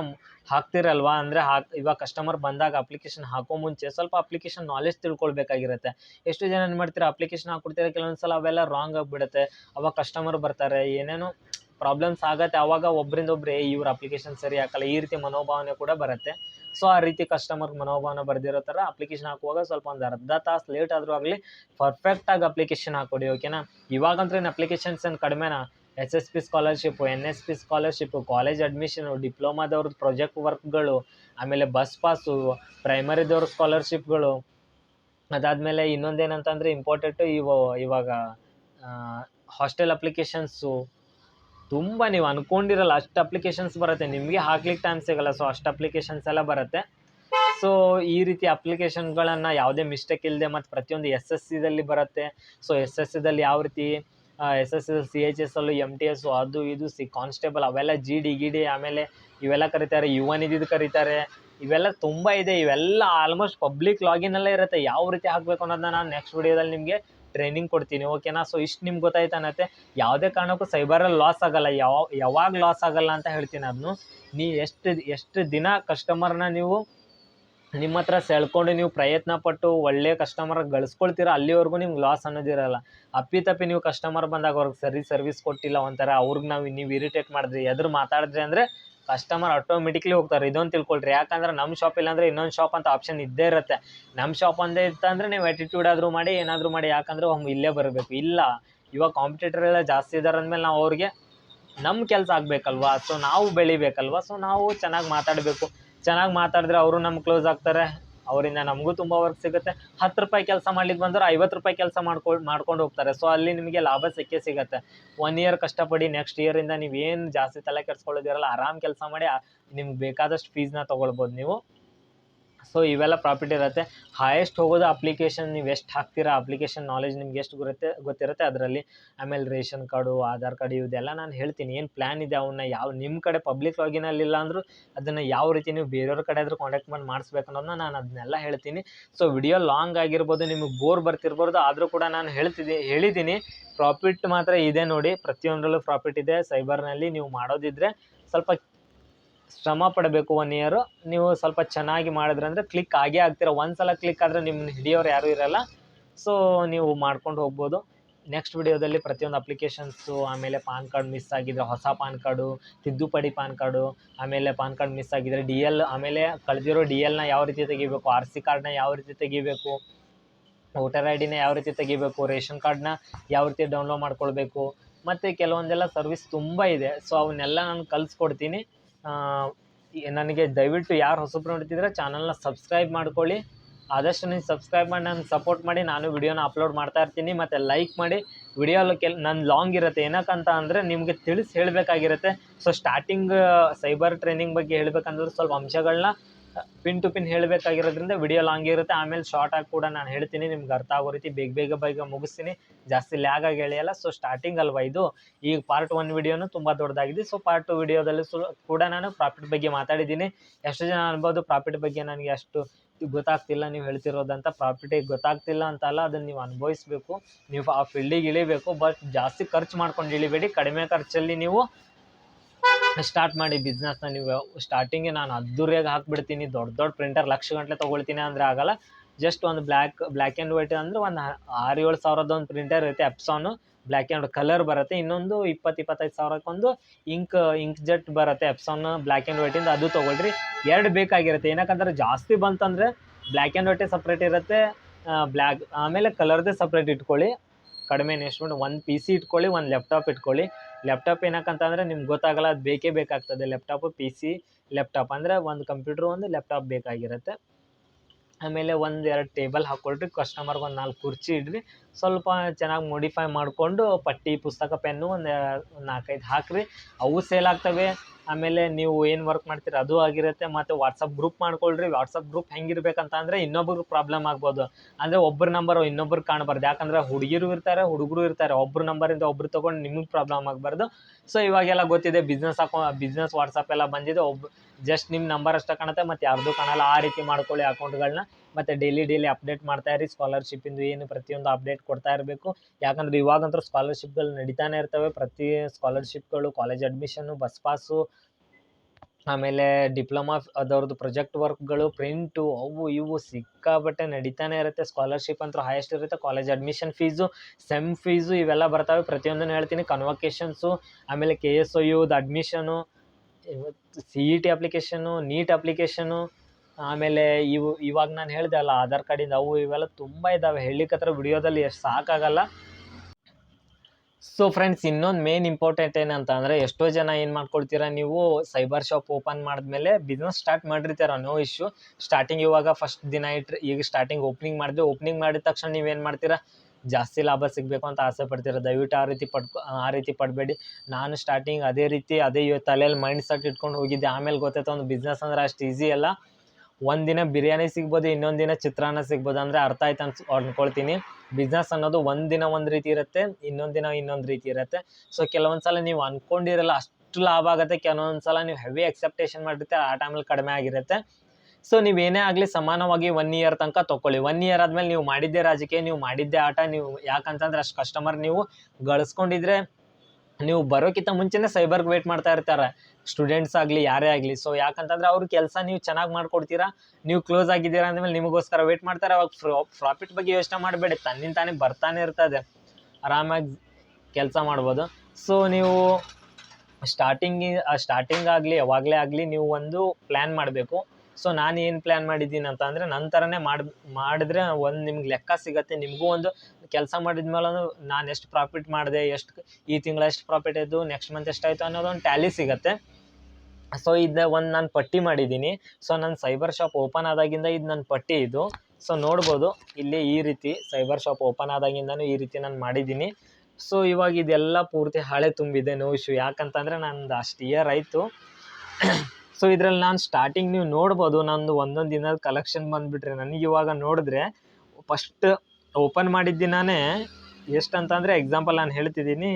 ಹಾಕ್ತಿರಲ್ವಾ? ಅಂದರೆ ಹಾಕ್, ಇವಾಗ ಕಸ್ಟಮರ್ ಬಂದಾಗ ಅಪ್ಲಿಕೇಶನ್ ಹಾಕೋ ಮುಂಚೆ ಸ್ವಲ್ಪ ಅಪ್ಲಿಕೇಶನ್ ನಾಲೆಜ್ ತಿಳ್ಕೊಳ್ಬೇಕಾಗಿರುತ್ತೆ. ಎಷ್ಟು ಜನ ಏನು ಮಾಡ್ತೀರಾ? ಅಪ್ಲಿಕೇಶನ್ ಹಾಕ್ಬಿಡ್ತೀರಾ ಕೆಲವೊಂದು ಸಲ ಅವೆಲ್ಲ ರಾಂಗ್ ಆಗಿಬಿಡುತ್ತೆ. ಅವಾಗ ಕಸ್ಟಮರ್ ಬರ್ತಾರೆ. ಏನೇನೋ ಪ್ರಾಬ್ಲಮ್ಸ್ ಆಗುತ್ತೆ. ಆವಾಗ ಒಬ್ಬರಿಂದ ಒಬ್ಬರೇ ಇವ್ರ ಅಪ್ಲಿಕೇಶನ್ ಸರಿ ಹಾಕಲ್ಲ. ಈ ರೀತಿ ಮನೋಭಾವನೆ ಕೂಡ ಬರುತ್ತೆ. ಸೊ ಆ ರೀತಿ ಕಸ್ಟಮರ್ ಮನೋಭಾವನೆ ಬರೆದಿರೋ ಥರ ಅಪ್ಲಿಕೇಶನ್ ಹಾಕುವಾಗ ಸ್ವಲ್ಪ ಒಂದು ಅರ್ಧ ತಾಸು ಲೇಟ್ ಆದರೂ ಆಗಲಿ ಪರ್ಫೆಕ್ಟಾಗಿ ಅಪ್ಲಿಕೇಶನ್ ಹಾಕೊಡಿ ಓಕೆನಾ ಇವಾಗಂದ್ರೆ ಏನು ಅಪ್ಲಿಕೇಶನ್ಸ್ ಏನು ಕಡಿಮೆನಾ? S S P scholarship N S P scholarship college admission ಡಿಪ್ಲೊಮಾದವ್ರದ್ದು project ವರ್ಕ್ಗಳು ಆಮೇಲೆ ಬಸ್ ಪಾಸು ಪ್ರೈಮರಿದವ್ರ ಸ್ಕಾಲರ್ಶಿಪ್ಗಳು ಅದಾದಮೇಲೆ ಇನ್ನೊಂದೇನಂತಂದರೆ ಇಂಪಾರ್ಟೆಂಟು ಇವು ಇವಾಗ ಹಾಸ್ಟೆಲ್ ಅಪ್ಲಿಕೇಶನ್ಸು ತುಂಬ ನೀವು ಅನ್ಕೊಂಡಿರಲ್ಲ, ಅಷ್ಟು ಅಪ್ಲಿಕೇಶನ್ಸ್ ಬರುತ್ತೆ. ನಿಮಗೆ ಹಾಕ್ಲಿಕ್ಕೆ ಟೈಮ್ ಸಿಗಲ್ಲ ಸೊ ಅಷ್ಟು ಅಪ್ಲಿಕೇಶನ್ಸ್ ಎಲ್ಲ ಬರುತ್ತೆ. ಸೊ ಈ ರೀತಿ ಅಪ್ಲಿಕೇಶನ್ಗಳನ್ನು ಯಾವುದೇ ಮಿಸ್ಟೇಕ್ ಇಲ್ಲದೆ ಮತ್ತು ಪ್ರತಿಯೊಂದು ಎಸ್ ಎಸ್ ಸಿದಲ್ಲಿ ಬರುತ್ತೆ. ಸೊ ಎಸ್ ಎಸ್ ಸಿದಲ್ಲಿ ಯಾವ ರೀತಿ S S C H S ಅಲ್ಲು ಎಂ ಟಿ ಎಸ್ಸು ಅದು ಇದು ಸಿ ಕಾನ್ಸ್ಟೇಬಲ್ ಅವೆಲ್ಲ ಜಿ ಡಿ ಗಿ ಡಿ ಆಮೇಲೆ ಇವೆಲ್ಲ ಕರೀತಾರೆ ಯು ಎನ್ ಕರಿತಾರೆ ಕರೀತಾರೆ. ಇವೆಲ್ಲ ತುಂಬ ಇದೆ. ಇವೆಲ್ಲ ಆಲ್ಮೋಸ್ಟ್ ಪಬ್ಲಿಕ್ ಲಾಗಿನಲ್ಲೇ ಇರುತ್ತೆ. ಯಾವ ರೀತಿ ಹಾಕಬೇಕು ಅನ್ನೋದನ್ನ ನಾನು ನೆಕ್ಸ್ಟ್ ವಿಡಿಯೋದಲ್ಲಿ ನಿಮಗೆ ಟ್ರೈನಿಂಗ್ ಕೊಡ್ತೀನಿ. ಓಕೆನಾ ಸೊ ಇಷ್ಟು ನಿಮ್ಗೆ ಗೊತ್ತಾಯ್ತು ಅನ್ನತ್ತೆ. ಯಾವುದೇ ಕಾರಣಕ್ಕೂ ಸೈಬರಲ್ಲಿ ಲಾಸ್ ಆಗಲ್ಲ. ಯಾವ, ಯಾವಾಗ ಲಾಸ್ ಆಗಲ್ಲ ಅಂತ ಹೇಳ್ತೀನಿ ಅದನ್ನು ನೀ ಎಷ್ಟು ಎಷ್ಟು ದಿನ ಕಸ್ಟಮರ್ನ ನೀವು ನಿಮ್ಮ ಹತ್ರ ಸೆಳ್ಕೊಂಡು ನೀವು ಪ್ರಯತ್ನ ಪಟ್ಟು ಒಳ್ಳೆಯ ಕಸ್ಟಮರ್ ಗಳಿಸ್ಕೊಳ್ತೀರ, ಅಲ್ಲಿವರೆಗೂ ನಿಮ್ಗೆ ಲಾಸ್ ಅನ್ನೋದಿರಲ್ಲ ಅಪ್ಪಿತಪ್ಪಿ ನೀವು ಕಸ್ಟಮರ್ ಬಂದಾಗ ಅವ್ರಿಗೆ ಸರಿ ಸರ್ವಿಸ್ ಕೊಟ್ಟಿಲ್ಲ ಒಂಥರ. ಅವ್ರಿಗೆ ನಾವು ನೀವು ಇರಿಟೇಟ್ ಮಾಡಿದ್ರಿ, ಎದುರು ಮಾತಾಡಿದ್ರಿ ಅಂದರೆ ಕಸ್ಟಮರ್ ಆಟೋಮೆಟಿಕ್ಲಿ ಹೋಗ್ತಾರೆ. ಇದೊಂದು ತಿಳ್ಕೊಳ್ರಿ. ಯಾಕಂದ್ರೆ ನಮ್ಮ ಶಾಪ್ ಇಲ್ಲ ಅಂದರೆ ಇನ್ನೊಂದು ಶಾಪ್ ಅಂತ ಆಪ್ಷನ್ ಇದ್ದೇ ಇರುತ್ತೆ. ನಮ್ಮ ಶಾಪ್ ಒಂದೇ ಇತ್ತಂದ್ರೆ ನೀವು ಆ್ಯಟಿಟ್ಯೂಡ್ ಆದರೂ ಮಾಡಿ, ಏನಾದರೂ ಮಾಡಿ. ಯಾಕಂದ್ರೆ ಒಮ್ಮೆ ಇಲ್ಲೇ ಬರಬೇಕು. ಇಲ್ಲ, ಇವಾಗ ಕಾಂಪಿಟೇಟರ್ ಎಲ್ಲ ಜಾಸ್ತಿ ಇದ್ದಾರೆ ಅಂದಮೇಲೆ ನಾವು ಅವ್ರಿಗೆ ನಮ್ಮ ಕೆಲಸ ಆಗಬೇಕಲ್ವಾ? ಸೊ ನಾವು ಬೆಳಿಬೇಕಲ್ವಾ? ಸೊ ನಾವು ಚೆನ್ನಾಗಿ ಮಾತಾಡಬೇಕು. ಚೆನ್ನಾಗಿ ಮಾತಾಡಿದ್ರೆ ಅವರು ನಮ್ಮ ಕ್ಲೋಸ್ ಆಗ್ತಾರೆ. ಅವರಿಂದ ನಮಗೂ ತುಂಬ ವರ್ಕ್ ಸಿಗುತ್ತೆ. ಹತ್ತು ರೂಪಾಯಿ ಕೆಲಸ ಮಾಡ್ಲಿಕ್ಕೆ ಬಂದ್ರೆ ಐವತ್ತು ರೂಪಾಯಿ ಕೆಲಸ ಮಾಡ್ಕೊಂಡು ಮಾಡ್ಕೊಂಡು ಹೋಗ್ತಾರೆ. ಸೊ ಅಲ್ಲಿ ನಿಮಗೆ ಲಾಭ ಸಿಕ್ಕೇ ಸಿಗುತ್ತೆ. ಒನ್ ಇಯರ್ ಕಷ್ಟಪಡಿ ನೆಕ್ಸ್ಟ್ ಇಯರಿಂದ ನೀವು ಏನು ಜಾಸ್ತಿ ತಲೆ ಕೆಡ್ಸ್ಕೊಳ್ಳೋದಿರಲ್ಲ, ಆರಾಮ್ ಕೆಲಸ ಮಾಡಿ ನಿಮ್ಗೆ ಬೇಕಾದಷ್ಟು ಫೀಸ್ನ ತೊಗೊಳ್ಬೋದು ನೀವು. ಸೊ ಇವೆಲ್ಲ ಪ್ರಾಫಿಟ್ ಇರುತ್ತೆ. ಹೈಯೆಸ್ಟ್ ಹೋಗೋದು ಅಪ್ಲಿಕೇಶನ್ ನೀವು ಎಷ್ಟು ಹಾಕ್ತೀರಾ ಅಪ್ಲಿಕೇಶನ್ ನಾಲೆಜ್ ನಿಮ್ಗೆ ಎಷ್ಟು ಗೊತ್ತೆ ಗೊತ್ತಿರುತ್ತೆ ಅದರಲ್ಲಿ. ಆಮೇಲೆ ರೇಷನ್ ಕಾರ್ಡು, ಆಧಾರ್ ಕಾರ್ಡ್ ಇದೆಲ್ಲ ನಾನು ಹೇಳ್ತೀನಿ. ಏನು ಪ್ಲ್ಯಾನ್ ಇದೆ ಅವನ್ನ ಯಾವ ನಿಮ್ಮ ಕಡೆ ಪಬ್ಲಿಕ್ ಲಾಗಿನಲ್ಲಿ ಇಲ್ಲ ಅಂದರೂ ಅದನ್ನು ಯಾವ ರೀತಿ ನೀವು ಬೇರೆಯವ್ರ ಕಡೆ ಆದರೂ ಕಾಂಟ್ಯಾಕ್ಟ್ ಮಾಡಿ ಮಾಡಿಸ್ಬೇಕು ಅನ್ನೋದನ್ನ ನಾನು ಅದನ್ನೆಲ್ಲ ಹೇಳ್ತೀನಿ. ಸೊ ವಿಡಿಯೋ ಲಾಂಗ್ ಆಗಿರ್ಬೋದು, ನಿಮಗೆ ಬೋರ್ ಬರ್ತಿರ್ಬೋದು, ಆದರೂ ಕೂಡ ನಾನು ಹೇಳ್ತಿದ್ದೆ ಹೇಳಿದ್ದೀನಿ ಪ್ರಾಫಿಟ್ ಮಾತ್ರ ಇದೆ ನೋಡಿ. ಪ್ರತಿಯೊಂದರಲ್ಲೂ ಪ್ರಾಫಿಟ್ ಇದೆ. ಸೈಬರ್ನಲ್ಲಿ ನೀವು ಮಾಡೋದಿದ್ರೆ ಸ್ವಲ್ಪ ಶ್ರಮ ಪಡಬೇಕು ಒನ್ ಇಯರು ನೀವು ಸ್ವಲ್ಪ ಚೆನ್ನಾಗಿ ಮಾಡಿದ್ರೆ ಅಂದರೆ ಕ್ಲಿಕ್ ಆಗೇ ಆಗ್ತೀರ. ಒಂದು ಸಲ ಕ್ಲಿಕ್ ಆದರೆ ನಿಮ್ಮನ್ನ ಹಿಡಿಯೋರು ಯಾರೂ ಇರಲ್ಲ. ಸೊ ನೀವು ಮಾಡ್ಕೊಂಡು ಹೋಗ್ಬೋದು. ನೆಕ್ಸ್ಟ್ ವಿಡಿಯೋದಲ್ಲಿ ಪ್ರತಿಯೊಂದು ಅಪ್ಲಿಕೇಶನ್ಸು ಆಮೇಲೆ ಪಾನ್ ಕಾರ್ಡ್ ಮಿಸ್ ಆಗಿದ್ರೆ ಹೊಸ ಪಾನ್ ಕಾರ್ಡು, ತಿದ್ದುಪಡಿ ಪಾನ್ ಕಾರ್ಡು, ಆಮೇಲೆ ಪಾನ್ ಕಾರ್ಡ್ ಮಿಸ್ ಆಗಿದ್ರೆ ಡಿ ಎಲ್ ಆಮೇಲೆ ಕಳೆದಿರೋ ಡಿ ಎಲ್ನ ಯಾವ ರೀತಿ ತೆಗಿಬೇಕು ಆರ್ ಸಿ ಕಾರ್ಡ್ನ ಯಾವ ರೀತಿ ತೆಗಿಬೇಕು, ವೋಟರ್ ಐ ಡಿನ ಯಾವ ರೀತಿ ತೆಗಿಬೇಕು, ರೇಷನ್ ಕಾರ್ಡ್ನ ಯಾವ ರೀತಿ ಡೌನ್ಲೋಡ್ ಮಾಡ್ಕೊಳ್ಬೇಕು, ಮತ್ತು ಕೆಲವೊಂದೆಲ್ಲ ಸರ್ವಿಸ್ ತುಂಬ ಇದೆ. ಸೊ ಅವನ್ನೆಲ್ಲ ನಾನು ಕಲಿಸ್ಕೊಡ್ತೀನಿ. ನನಗೆ ದಯವಿಟ್ಟು ಯಾರು ಹೊಸಬ್ರು ನೋಡ್ತಿದ್ರೆ ಚಾನಲ್ನ ಸಬ್ಸ್ಕ್ರೈಬ್ ಮಾಡ್ಕೊಳ್ಳಿ. ಆದಷ್ಟು ನೀವು ಸಬ್ಸ್ಕ್ರೈಬ್ ಮಾಡಿ, ನನ್ನ ಸಪೋರ್ಟ್ ಮಾಡಿ, ನಾನು ವಿಡಿಯೋನ ಅಪ್ಲೋಡ್ ಮಾಡ್ತಾ ಇರ್ತೀನಿ, ಮತ್ತು ಲೈಕ್ ಮಾಡಿ. ವಿಡಿಯೋ ಕೆಲ್ ನನ್ನ ಲಾಂಗ್ ಇರುತ್ತೆ. ಏನಕ್ಕಂತ ಅಂದರೆ ನಿಮಗೆ ತಿಳಿಸಿ ಹೇಳಬೇಕಾಗಿರುತ್ತೆ. ಸೊ, ಸ್ಟಾರ್ಟಿಂಗ್ ಸೈಬರ್ ಟ್ರೈನಿಂಗ್ ಬಗ್ಗೆ ಹೇಳಬೇಕಂದ್ರೆ ಸ್ವಲ್ಪ ಅಂಶಗಳನ್ನ ಪಿನ್ ಟು ಪಿನ್ ಹೇಳಬೇಕಾಗಿರೋದ್ರಿಂದ ವಿಡಿಯೋ ಲಾಂಗ್ ಇರುತ್ತೆ. ಆಮೇಲೆ ಶಾರ್ಟ್ ಆಗಿ ಕೂಡ ನಾನು ಹೇಳ್ತೀನಿ, ನಿಮ್ಗೆ ಅರ್ಥ ಆಗೋ ರೀತಿ ಬೇಗ ಬೇಗ ಬೇಗ ಮುಗಿಸ್ತೀನಿ. ಜಾಸ್ತಿ ಲ್ಯಾಗ್ ಆಗಿ ಎಳೆಯಲ್ಲ ಸೊ ಸ್ಟಾರ್ಟಿಂಗ್ ಅಲ್ವಾ ಇದು? ಈಗ ಪಾರ್ಟ್ ಒನ್ ವಿಡಿಯೋನು ತುಂಬ ದೊಡ್ಡದಾಗಿದೆ. ಸೊ ಪಾರ್ಟ್ ಟು ವಿಡಿಯೋದಲ್ಲಿ ಕೂಡ ನಾನು ಪ್ರಾಫಿಟ್ ಬಗ್ಗೆ ಮಾತಾಡಿದ್ದೀನಿ. ಎಷ್ಟು ಜನ ಅನ್ಬೋದು ಪ್ರಾಫಿಟ್ ಬಗ್ಗೆ ನನಗೆ ಅಷ್ಟು ಗೊತ್ತಾಗ್ತಿಲ್ಲ. ನೀವು ಹೇಳ್ತಿರೋದಂತ ಪ್ರಾಫಿಟಿಗೆ ಗೊತ್ತಾಗ್ತಿಲ್ಲ ಅಂತಲ್ಲ, ಅದನ್ನು ನೀವು ಅನುಭವಿಸ್ಬೇಕು. ನೀವು ಆ ಫೀಲ್ಡಿಗೆ ಇಳಿಬೇಕು ಬಟ್ ಜಾಸ್ತಿ ಖರ್ಚು ಮಾಡ್ಕೊಂಡು ಇಳಿಬೇಡಿ. ಕಡಿಮೆ ಖರ್ಚಲ್ಲಿ ನೀವು ಸ್ಟಾರ್ಟ್ ಮಾಡಿ ಬಿಸ್ನೆಸ್ನ ನೀವು ಸ್ಟಾರ್ಟಿಂಗ್ ನಾನು ಅದ್ದೂರಿಯಾಗಿ ಹಾಕ್ಬಿಡ್ತೀನಿ, ದೊಡ್ಡ ದೊಡ್ಡ ಪ್ರಿಂಟರ್ ಲಕ್ಷ ಗಂಟಲೆ ತೊಗೊಳ್ತೀನಿ ಅಂದರೆ ಆಗಲ್ಲ. ಜಸ್ಟ್ ಒಂದು ಬ್ಲ್ಯಾಕ್ ಬ್ಲ್ಯಾಕ್ ಆ್ಯಂಡ್ ವೈಟ್ ಅಂದರೆ ಒಂದು ಆರು ಏಳು ಸಾವಿರದ ಒಂದು ಪ್ರಿಂಟರ್ ಇರುತ್ತೆ ಎಪ್ಸಾನು ಬ್ಲ್ಯಾಕ್ ಆ್ಯಂಡ್ ಕಲರ್ ಬರುತ್ತೆ, ಇನ್ನೊಂದು ಇಪ್ಪತ್ತು ಇಪ್ಪತ್ತೈದು ಸಾವಿರಕ್ಕೊಂದು ಇಂಕ್ ಇಂಕ್ ಜೆಟ್ ಬರುತ್ತೆ ಎಪ್ಸಾನ್ ಬ್ಲ್ಯಾಕ್ ಆ್ಯಂಡ್ ವೈಟಿಂದ ಅದು ತೊಗೊಳ್ರಿ. ಎರಡು ಬೇಕಾಗಿರುತ್ತೆ, ಏನಕ್ಕಂದ್ರೆ ಜಾಸ್ತಿ ಬಂತಂದರೆ ಬ್ಲ್ಯಾಕ್ ಆ್ಯಂಡ್ ವೈಟೇ ಸಪ್ರೇಟ್ ಇರುತ್ತೆ ಬ್ಲ್ಯಾಕ್ ಆಮೇಲೆ ಕಲರ್ದೇ ಸಪ್ರೇಟ್ ಇಟ್ಕೊಳ್ಳಿ. ಕಡಿಮೆ ಇನ್ವೆಸ್ಟ್ಮೆಂಟ್ ಒಂದು ಪಿ ಸಿ ಇಟ್ಕೊಳ್ಳಿ, ಒಂದು ಲ್ಯಾಪ್ಟಾಪ್ ಇಟ್ಕೊಳ್ಳಿ. ಲ್ಯಾಪ್ಟಾಪ್ ಏನಕ್ಕಂತಂದರೆ ನಿಮ್ಗೆ ಗೊತ್ತಾಗಲ್ಲ, ಅದು ಬೇಕೇ ಬೇಕಾಗ್ತದೆ. ಲ್ಯಾಪ್ಟಾಪ್ ಪಿ ಸಿ ಲ್ಯಾಪ್ಟಾಪ್ ಅಂದರೆ ಒಂದು ಕಂಪ್ಯೂಟ್ರ್ ಒಂದು ಲ್ಯಾಪ್ಟಾಪ್ ಬೇಕಾಗಿರುತ್ತೆ. ಆಮೇಲೆ ಒಂದು ಎರಡು ಟೇಬಲ್ ಹಾಕ್ಕೊಳ್ರಿ ಕಸ್ಟಮರ್ಗೆ ಒಂದು ನಾಲ್ಕು ಕುರ್ಚಿ ಇಡ್ರಿ. ಸ್ವಲ್ಪ ಚೆನ್ನಾಗಿ ಮೋಡಿಫೈ ಮಾಡಿಕೊಂಡು, ಪಟ್ಟಿ, ಪುಸ್ತಕ ಪೆನ್ನು ಒಂದು ನಾಲ್ಕೈದು ಹಾಕಿರಿ. ಅವು ಸೇಲ್ ಆಗ್ತವೆ. ಆಮೇಲೆ ನೀವು ಏನು ವರ್ಕ್ ಮಾಡ್ತೀರ ಅದು ಆಗಿರುತ್ತೆ, ಮತ್ತು ವಾಟ್ಸಪ್ ಗ್ರೂಪ್ ಮಾಡ್ಕೊಳ್ರಿ. ವಾಟ್ಸಪ್ ಗ್ರೂಪ್ ಹೆಂಗಿರ್ಬೇಕಂತ ಅಂದರೆ ಇನ್ನೊಬ್ರಿಗೆ ಪ್ರಾಬ್ಲಮ್ ಆಗ್ಬೋದು. ಅಂದರೆ ಒಬ್ಬರ ನಂಬರ್ ಇನ್ನೊಬ್ರು ಕಾಣಬಾರ್ದು. ಯಾಕಂದ್ರೆ ಹುಡುಗಿರು ಇರ್ತಾರೆ, ಹುಡುಗರು ಇರ್ತಾರೆ. ಒಬ್ರು ನಂಬರಿಂದ ಒಬ್ರು ತೊಗೊಂಡು ನಿಮಗೆ ಪ್ರಾಬ್ಲಮ್ ಆಗಬಾರ್ದು. ಸೊ ಇವಾಗೆಲ್ಲ ಗೊತ್ತಿದೆ ಬಿಸ್ನೆಸ್ ಅಕೌ ಬಿಸ್ನೆಸ್ ವಾಟ್ಸಪ್ ಎಲ್ಲ ಬಂದಿದೆ. ಒಬ್ಬ ಜಸ್ಟ್ ನಿಮ್ಮ ನಂಬರ್ ಅಷ್ಟೇ ಕಾಣುತ್ತೆ, ಮತ್ತು ಯಾರ್ದು ಕಾಣಲ್ಲ. ಆ ರೀತಿ ಮಾಡ್ಕೊಳ್ಳಿ ಅಕೌಂಟ್ಗಳನ್ನ ಮತ್ತು ಡೈಲಿ ಡೈಲಿ ಅಪ್ಡೇಟ್ ಮಾಡ್ತಾ ಇರಿ. ಸ್ಕಾಲರ್ಶಿಪ್ಪಿಂದು ಏನು ಪ್ರತಿಯೊಂದು ಅಪ್ಡೇಟ್ ಕೊಡ್ತಾ ಇರಬೇಕು. ಯಾಕಂದ್ರೆ ಇವಾಗಂತೂ ಸ್ಕಾಲರ್ಶಿಪ್ಗಳು ನಡೀತಾನೆ ಇರ್ತವೆ. ಪ್ರತಿ ಸ್ಕಾಲರ್ಶಿಪ್ಗಳು ಕಾಲೇಜ್ ಅಡ್ಮಿಷನ್ನು ಬಸ್ ಪಾಸು ಆಮೇಲೆ ಡಿಪ್ಲೊಮಾ ಅದರದ್ದು ಪ್ರೊಜೆಕ್ಟ್ ವರ್ಕ್ಗಳು ಪ್ರಿಂಟು ಅವು ಇವು ಸಿಕ್ಕಾಬಟ್ಟೆ ನಡೀತಾನೆ ಇರುತ್ತೆ. ಸ್ಕಾಲರ್ಶಿಪ್ ಅಂತೂ ಹೈಯೆಸ್ಟ್ ಇರುತ್ತೆ. College admission fees sem fees ಇವೆಲ್ಲ ಬರ್ತವೆ. ಪ್ರತಿಯೊಂದನ್ನು ಹೇಳ್ತೀನಿ. ಕನ್ವೊಕೇಶನ್ಸು ಆಮೇಲೆ K S O ಯುದು admission C E T application NEET application ಆಮೇಲೆ ಇವು, ಇವಾಗ ನಾನು ಹೇಳಿದೆ ಅಲ್ಲ, ಆಧಾರ್ ಕಾರ್ಡಿಂದ ಅವು ಇವೆಲ್ಲ ತುಂಬ ಇದ್ದಾವೆ ಹೇಳಲಿಕ್ಕತ್ರ ವಿಡಿಯೋದಲ್ಲಿ ಎಷ್ಟು ಸಾಕಾಗಲ್ಲ. ಸೊ ಫ್ರೆಂಡ್ಸ್ ಇನ್ನೊಂದು ಮೇನ್ ಇಂಪಾರ್ಟೆಂಟ್ ಏನಂತ ಅಂದರೆ ಎಷ್ಟೋ ಜನ ಏನು ಮಾಡ್ಕೊಳ್ತೀರಾ, ನೀವು ಸೈಬರ್ ಶಾಪ್ ಓಪನ್ ಮಾಡಿದ್ಮೇಲೆ ಬಿಸ್ನೆಸ್ ಸ್ಟಾರ್ಟ್ ಮಾಡಿರ್ತೀರ ನೋ ಇಶ್ಯೂ ಸ್ಟಾರ್ಟಿಂಗ್ ಇವಾಗ ಫಸ್ಟ್ ದಿನ ಇಟ್ರಿ, ಈಗ ಸ್ಟಾರ್ಟಿಂಗ್ ಓಪನಿಂಗ್ ಮಾಡಿದ್ವಿ ಓಪನಿಂಗ್ ಮಾಡಿದ ತಕ್ಷಣ ನೀವೇನು ಮಾಡ್ತೀರಾ, ಜಾಸ್ತಿ ಲಾಭ ಸಿಗಬೇಕು ಅಂತ ಆಸೆ ಪಡ್ತೀರ. ದಯವಿಟ್ಟು ಆ ರೀತಿ ಪಡ್ಕೊ, ಆ ರೀತಿ ಪಡಬೇಡಿ. ನಾನು ಸ್ಟಾರ್ಟಿಂಗ್ ಅದೇ ರೀತಿ, ಅದೇ ತಲೆಯಲ್ಲಿ ಮೈಂಡ್ ಸೆಟ್ ಇಟ್ಕೊಂಡು ಹೋಗಿದ್ದೆ. ಆಮೇಲೆ ಗೊತ್ತಾಯ್ತು, ಒಂದು ಬಿಸ್ನೆಸ್ ಅಂದ್ರೆ ಅಷ್ಟು ಈಸಿ ಅಲ್ಲ. ಒಂದಿನ ಬಿರಿಯಾನಿ ಸಿಗ್ಬೋದು, ಇನ್ನೊಂದು ದಿನ ಚಿತ್ರಾನ್ನ ಸಿಗ್ಬೋದು ಅಂದರೆ ಅರ್ಥ ಆಯ್ತು ಅನ್ಸ್, ಅನ್ಕೊಳ್ತೀನಿ. ಬಿಸ್ನೆಸ್ ಅನ್ನೋದು ಒಂದು ದಿನ ಒಂದು ರೀತಿ ಇರುತ್ತೆ, ಇನ್ನೊಂದು ದಿನ ಇನ್ನೊಂದು ರೀತಿ ಇರುತ್ತೆ. ಸೊ ಕೆಲವೊಂದು ಸಲ ನೀವು ಅಂದ್ಕೊಂಡಿರಲ್ಲ ಅಷ್ಟು ಲಾಭ ಆಗುತ್ತೆ ಕೆಲವೊಂದು ಸಲ ನೀವು ಹೆವಿ ಎಕ್ಸೆಪ್ಟೇಷನ್ ಮಾಡಿರುತ್ತೆ ಆ ಟೈಮಲ್ಲಿ ಕಡಿಮೆ ಆಗಿರುತ್ತೆ. ಸೊ ನೀವೇನೇ ಆಗಲಿ ಸಮಾನವಾಗಿ ಒನ್ ಇಯರ್ ತನಕ ತೊಗೊಳ್ಳಿ ಒನ್ ಇಯರ್ ಆದಮೇಲೆ ನೀವು ಮಾಡಿದ್ದೇ ರಾಜಕೀಯ, ನೀವು ಮಾಡಿದ್ದೆ ಆಟ, ನೀವು ಯಾಕಂತಂದ್ರೆ ಅಷ್ಟು ಕಸ್ಟಮರ್ ನೀವು ಗಳಿಸ್ಕೊಂಡಿದ್ರೆ ನೀವು ಬರೋಕ್ಕಿಂತ ಮುಂಚೆನೇ ಸೈಬರ್ಗೆ ವೇಟ್ ಮಾಡ್ತಾ ಇರ್ತಾರೆ. ಸ್ಟೂಡೆಂಟ್ಸ್ ಆಗಲಿ, ಯಾರೇ ಆಗಲಿ. ಸೊ ಯಾಕಂತಂದ್ರೆ ಅವ್ರ ಕೆಲಸ ನೀವು ಚೆನ್ನಾಗಿ ಮಾಡ್ಕೊಡ್ತೀರಾ, ನೀವು ಕ್ಲೋಸ್ ಆಗಿದ್ದೀರಾ ಅಂದಮೇಲೆ ನಿಮಗೋಸ್ಕರ ವೇಟ್ ಮಾಡ್ತಾರೆ. ಅವಾಗ ಪ್ರಾಫಿಟ್ ಬಗ್ಗೆ ಯೋಚನೆ ಮಾಡಬೇಡಿ. ತನ್ನಿಂದ ತಾನೇ ಬರ್ತಾನೆ ಇರ್ತದೆ. ಆರಾಮಾಗಿ ಕೆಲಸ ಮಾಡ್ಬೋದು. ಸೊ ನೀವು ಸ್ಟಾರ್ಟಿಂಗ್ ಸ್ಟಾರ್ಟಿಂಗ್ ಆಗಲಿ ಯಾವಾಗಲೇ ಆಗಲಿ ನೀವು ಒಂದು ಪ್ಲ್ಯಾನ್ ಮಾಡಬೇಕು. ಸೊ ನಾನು ಏನು ಪ್ಲ್ಯಾನ್ ಮಾಡಿದ್ದೀನಿ ಅಂತ ಅಂದರೆ ನನ್ನ ಥರನೇ ಮಾಡಿ, ಮಾಡಿದ್ರೆ ಒಂದು ನಿಮ್ಗೆ ಲೆಕ್ಕ ಸಿಗತ್ತೆ, ನಿಮಗೂ ಒಂದು ಕೆಲಸ ಮಾಡಿದ್ಮೇಲೆ ನಾನು ಎಷ್ಟು ಪ್ರಾಫಿಟ್ ಮಾಡಿದೆ, ಎಷ್ಟು ಈ ತಿಂಗಳು ಎಷ್ಟು ಪ್ರಾಫಿಟ್ ಇದ್ದು ನೆಕ್ಸ್ಟ್ ಮಂತ್ ಎಷ್ಟಾಯಿತು ಅನ್ನೋದು ಒಂದು ಟ್ಯಾಲಿ ಸಿಗತ್ತೆ. ಸೊ ಇದು ಒಂದು ನಾನು ಪಟ್ಟಿ ಮಾಡಿದ್ದೀನಿ. ಸೊ ನನ್ನ ಸೈಬರ್ ಶಾಪ್ ಓಪನ್ ಆದಾಗಿಂದ ಇದು ನನ್ನ ಪಟ್ಟಿ ಇದು. ಸೊ ನೋಡ್ಬೋದು ಇಲ್ಲಿ ಈ ರೀತಿ ಸೈಬರ್ ಶಾಪ್ ಓಪನ್ ಆದಾಗಿಂದನೂ ಈ ರೀತಿ ನಾನು ಮಾಡಿದ್ದೀನಿ. ಸೊ ಇವಾಗ ಇದೆಲ್ಲ ಪೂರ್ತಿ ಹಳೆ ತುಂಬಿದೆ ನೋ ಇಶ್ಯೂ ಯಾಕಂತಂದರೆ ನಂದು ಅಷ್ಟು ಇಯರ್ ಆಯಿತು. ಸೊ ಇದ್ರಲ್ಲಿ ನಾನು ಸ್ಟಾರ್ಟಿಂಗ್ ನೀವು ನೋಡ್ಬೋದು, ನಂದು ಒಂದೊಂದು ದಿನದ ಕಲೆಕ್ಷನ್ ಬಂದುಬಿಟ್ರೆ. ನನಗೆ ಇವಾಗ ನೋಡಿದ್ರೆ ಫಸ್ಟ್ ಓಪನ್ ಮಾಡಿದ ದಿನನೇ ಎಷ್ಟು ಅಂತಂದರೆ ಎಕ್ಸಾಂಪಲ್ ನಾನು ಹೇಳ್ತಿದ್ದೀನಿ.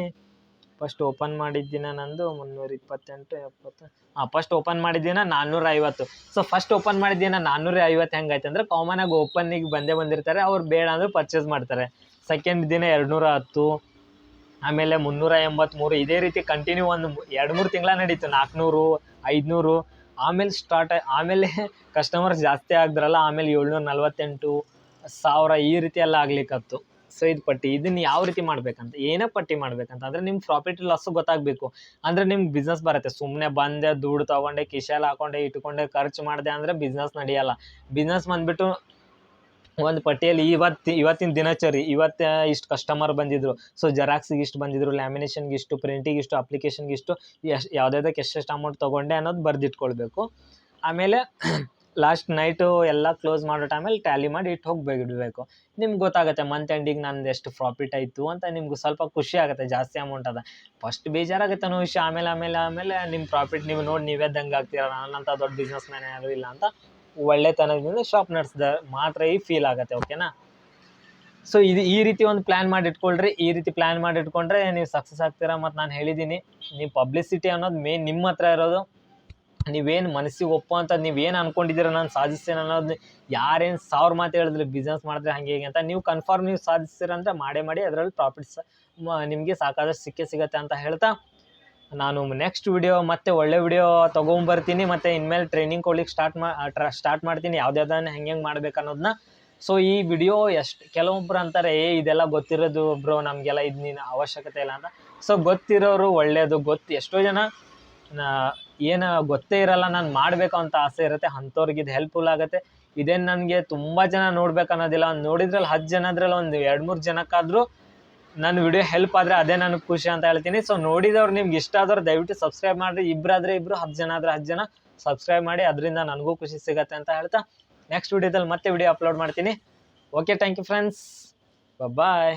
ಫಸ್ಟ್ ಓಪನ್ ಮಾಡಿದ ದಿನ ನಂದು ಮುನ್ನೂರ ಇಪ್ಪತ್ತೆಂಟು, ಎಪ್ಪತ್ತು ಹಾಂ ಫಸ್ಟ್ ಓಪನ್ ಮಾಡಿದ ದಿನ ನಾನ್ನೂರ ಐವತ್ತು. ಸೊ ಫಸ್ಟ್ ಓಪನ್ ಮಾಡಿದ ದಿನ ನಾನ್ನೂರ ಐವತ್ತು ಹೆಂಗಾಯ್ತು ಅಂದರೆ ಕಾಮನಾಗಿ ಓಪನ್ನಿಗೆ ಬಂದೇ ಬಂದಿರ್ತಾರೆ, ಅವ್ರು ಬೇಡ ಅಂದ್ರೆ ಪರ್ಚೇಸ್ ಮಾಡ್ತಾರೆ. ಸೆಕೆಂಡ್ ದಿನ ಎರಡುನೂರ ಹತ್ತು, ಆಮೇಲೆ ಮುನ್ನೂರ ಎಂಬತ್ತ್ಮೂರು ಇದೇ ರೀತಿ ಕಂಟಿನ್ಯೂ ಒಂದು ಎರಡು ಮೂರು ತಿಂಗಳ ನಡೀತು. ನಾಲ್ಕುನೂರು ಐದುನೂರು, ಆಮೇಲೆ ಸ್ಟಾರ್ಟ್ ಆಮೇಲೆ ಕಸ್ಟಮರ್ಸ್ ಜಾಸ್ತಿ ಆಗದ್ರಲ್ಲ, ಆಮೇಲೆ ಏಳ್ನೂರ ನಲ್ವತ್ತೆಂಟು ಸಾವಿರ ಈ ರೀತಿ ಎಲ್ಲ ಆಗ್ಲಿಕ್ಕತ್ತು ಸೊ ಇದು ಪಟ್ಟಿ, ಇದನ್ನ ಯಾವ ರೀತಿ ಮಾಡ್ಬೇಕಂತ, ಏನೇ ಪಟ್ಟಿ ಮಾಡ್ಬೇಕಂತ, ಅಂದ್ರೆ ನಿಮ್ಮ ಪ್ರಾಫಿಟ್ ಲಾಸ್ ಗೊತ್ತಾಗಬೇಕು. ಅಂದ್ರೆ ನಿಮ್ಗೆ ಬಿಸ್ನೆಸ್ ಬರುತ್ತೆ. ಸುಮ್ಮನೆ ಬಂದೆ, ದುಡ್ಡು ತಗೊಂಡೆ, ಕಿಶೆಲ್ ಹಾಕೊಂಡೆ, ಇಟ್ಕೊಂಡೆ, ಖರ್ಚು ಮಾಡಿದೆ, ಅಂದರೆ ಬಿಸ್ನೆಸ್ ನಡೆಯಲ್ಲ. ಬಿಸ್ನೆಸ್ ಬಂದ್ಬಿಟ್ಟು ಒಂದು ಪಟ್ಟಿಯಲ್ಲಿ ಇವತ್ತು, ಇವತ್ತಿನ ದಿನಚರಿ, ಇವತ್ತು ಇಷ್ಟು ಕಸ್ಟಮರ್ ಬಂದಿದ್ರು. ಸೊ ಜೆರಾಕ್ಸಿಗೆ ಇಷ್ಟು ಬಂದಿದ್ರು ಲ್ಯಾಮಿನೇಷನ್ಗೆ ಇಷ್ಟು ಪ್ರಿಂಟಿಗೆ ಇಷ್ಟು ಅಪ್ಲಿಕೇಶನ್ಗೆ ಇಷ್ಟು, ಎಷ್ಟು ಯಾವುದ್ಯಾವ್ದಕ್ಕೆ ಎಷ್ಟೆಷ್ಟು ಅಮೌಂಟ್ ತೊಗೊಂಡೆ ಅನ್ನೋದು ಬರೆದಿಟ್ಕೊಳ್ಬೇಕು. ಆಮೇಲೆ ಲಾಸ್ಟ್ ನೈಟು ಎಲ್ಲ ಕ್ಲೋಸ್ ಮಾಡೋ ಟೈಮಲ್ಲಿ ಟ್ಯಾಲಿ ಮಾಡಿ ಇಟ್ಟು ಹೋಗ್ಬಿಡಬೇಕು ನಿಮ್ಗೆ ಗೊತ್ತಾಗುತ್ತೆ ಮಂತ್ ಎಂಡಿಗೆ ನಂದು ಎಷ್ಟು ಪ್ರಾಫಿಟ್ ಆಯಿತು ಅಂತ ನಿಮ್ಗೆ ಸ್ವಲ್ಪ ಖುಷಿ ಆಗುತ್ತೆ, ಜಾಸ್ತಿ ಅಮೌಂಟ್ ಅದ. ಫಸ್ಟ್ ಬೇಜಾರಾಗುತ್ತೆ ಅನ್ನೋ ವಿಷಯ, ಆಮೇಲೆ ಆಮೇಲೆ ಆಮೇಲೆ ನಿಮ್ಮ ಪ್ರಾಫಿಟ್ ನೀವು ನೋಡಿ ನೀವೇ ದಂಗೆ ಆಗ್ತೀರ ನನ್ನಂಥ ದೊಡ್ಡ ಬಿಸ್ನೆಸ್ ಮ್ಯಾನ್ ಯಾರು ಇಲ್ಲ ಅಂತ ಒಳ್ಳೆತನದಿಂದ ಶಾಪ್ ನಡೆಸ್ದ ಮಾತ್ರ ಈ ಫೀಲ್ ಆಗುತ್ತೆ ಓಕೆನಾ ಸೊ ಇದು ಈ ರೀತಿ ಒಂದು ಪ್ಲ್ಯಾನ್ ಮಾಡಿ ಇಟ್ಕೊಳ್ರಿ. ಈ ರೀತಿ ಪ್ಲ್ಯಾನ್ ಮಾಡಿ ಇಟ್ಕೊಂಡ್ರೆ ನೀವು ಸಕ್ಸಸ್ ಆಗ್ತೀರಾ ಮತ್ತು ನಾನು ಹೇಳಿದ್ದೀನಿ ನೀವು ಪಬ್ಲಿಸಿಟಿ ಅನ್ನೋದು ಮೇನ್ ನಿಮ್ಮ ಹತ್ರ ಇರೋದು. ನೀವೇನು ಮನಸ್ಸಿಗೆ ಒಪ್ಪೋ ಅಂತ ನೀವೇನು ಅನ್ಕೊಂಡಿದ್ದೀರ ನಾನು ಸಾಧಿಸ್ತೇನೆ ಅನ್ನೋದು ಯಾರೇನು ಸಾವಿರ ಮಾತು ಹೇಳಿದ್ರು ಬಿಸ್ನೆಸ್ ಮಾಡಿದ್ರೆ ಹಂಗೆ ಹೀಗೆ ಅಂತ ನೀವು ಕನ್ಫರ್ಮ್ ನೀವು ಸಾಧಿಸ್ತೀರ ಅಂದರೆ ಮಾಡೇ ಮಾಡಿ ಅದರಲ್ಲಿ ಪ್ರಾಫಿಟ್ಸ್ ನಿಮಗೆ ಸಾಕಾದಷ್ಟು ಸಿಕ್ಕೇ ಸಿಗುತ್ತೆ ಅಂತ ಹೇಳ್ತಾ ನಾನು ನೆಕ್ಸ್ಟ್ ವಿಡಿಯೋ ಮತ್ತೆ ಒಳ್ಳೆ ವಿಡಿಯೋ ತೊಗೊಂಬರ್ತೀನಿ, ಮತ್ತು ಇನ್ಮೇಲೆ ಟ್ರೈನಿಂಗ್ ಕೊಡ್ಲಿಕ್ಕೆ ಸ್ಟಾರ್ಟ್ ಮಾ ಸ್ಟಾರ್ಟ್ ಮಾಡ್ತೀನಿ, ಯಾವ್ದ್ಯಾವ್ದನ್ನ ಹೆಂಗೆ ಹೆಂಗೆ ಮಾಡ್ಬೇಕು ಅನ್ನೋದನ್ನ ಸೊ ಈ ವಿಡಿಯೋ ಎಷ್ಟು ಕೆಲವೊಬ್ರು ಅಂತಾರೆ, ಏ, ಇದೆಲ್ಲ ಗೊತ್ತಿರೋದು ಬ್ರೋ ನಮಗೆಲ್ಲ ಇದು ನೀನು ಅವಶ್ಯಕತೆ ಇಲ್ಲ ಅಂತ. ಸೊ ಗೊತ್ತಿರೋರು ಒಳ್ಳೆಯದು ಗೊತ್ತು ಎಷ್ಟೋ ಜನ ಏನು ಗೊತ್ತೇ ಇರಲ್ಲ, ನಾನು ಮಾಡಬೇಕು ಅಂತ ಆಸೆ ಇರುತ್ತೆ, ಅಂಥವ್ರಿಗೆ ಇದು ಹೆಲ್ಪ್ಫುಲ್ ಆಗುತ್ತೆ. ಇದೇನು ನನಗೆ ತುಂಬ ಜನ ನೋಡ್ಬೇಕು ಅನ್ನೋದಿಲ್ಲ ಒಂದು ನೋಡಿದ್ರಲ್ಲಿ ಹತ್ತು ಜನದ್ರಲ್ಲಿ ಒಂದು ಎರಡು ಮೂರು ಜನಕ್ಕಾದರೂ ನನ್ನ ವಿಡಿಯೋ ಹೆಲ್ಪ್ ಆದರೆ ಅದೇ ನನಗೆ ಖುಷಿ ಅಂತ ಹೇಳ್ತೀನಿ. ಸೊ ನೋಡಿದವ್ರು ನಿಮ್ಗೆ ಇಷ್ಟ ಆದವ್ರು ದಯವಿಟ್ಟು ಸಬ್ಸ್ಕ್ರೈಬ್ ಮಾಡಿರಿ. ಇಬ್ಬರಾದ್ರೆ ಇಬ್ಬರು ಹತ್ತು ಜನ ಆದರೆ ಹತ್ತು ಜನ ಸಬ್ಸ್ಕ್ರೈಬ್ ಮಾಡಿ, ಅದರಿಂದ ನನಗೂ ಖುಷಿ ಸಿಗತ್ತೆ ಅಂತ ಹೇಳ್ತಾ ನೆಕ್ಸ್ಟ್ ವಿಡಿಯೋದಲ್ಲಿ ಮತ್ತೆ ವಿಡಿಯೋ ಅಪ್ಲೋಡ್ ಮಾಡ್ತೀನಿ. Okay thank you friends bye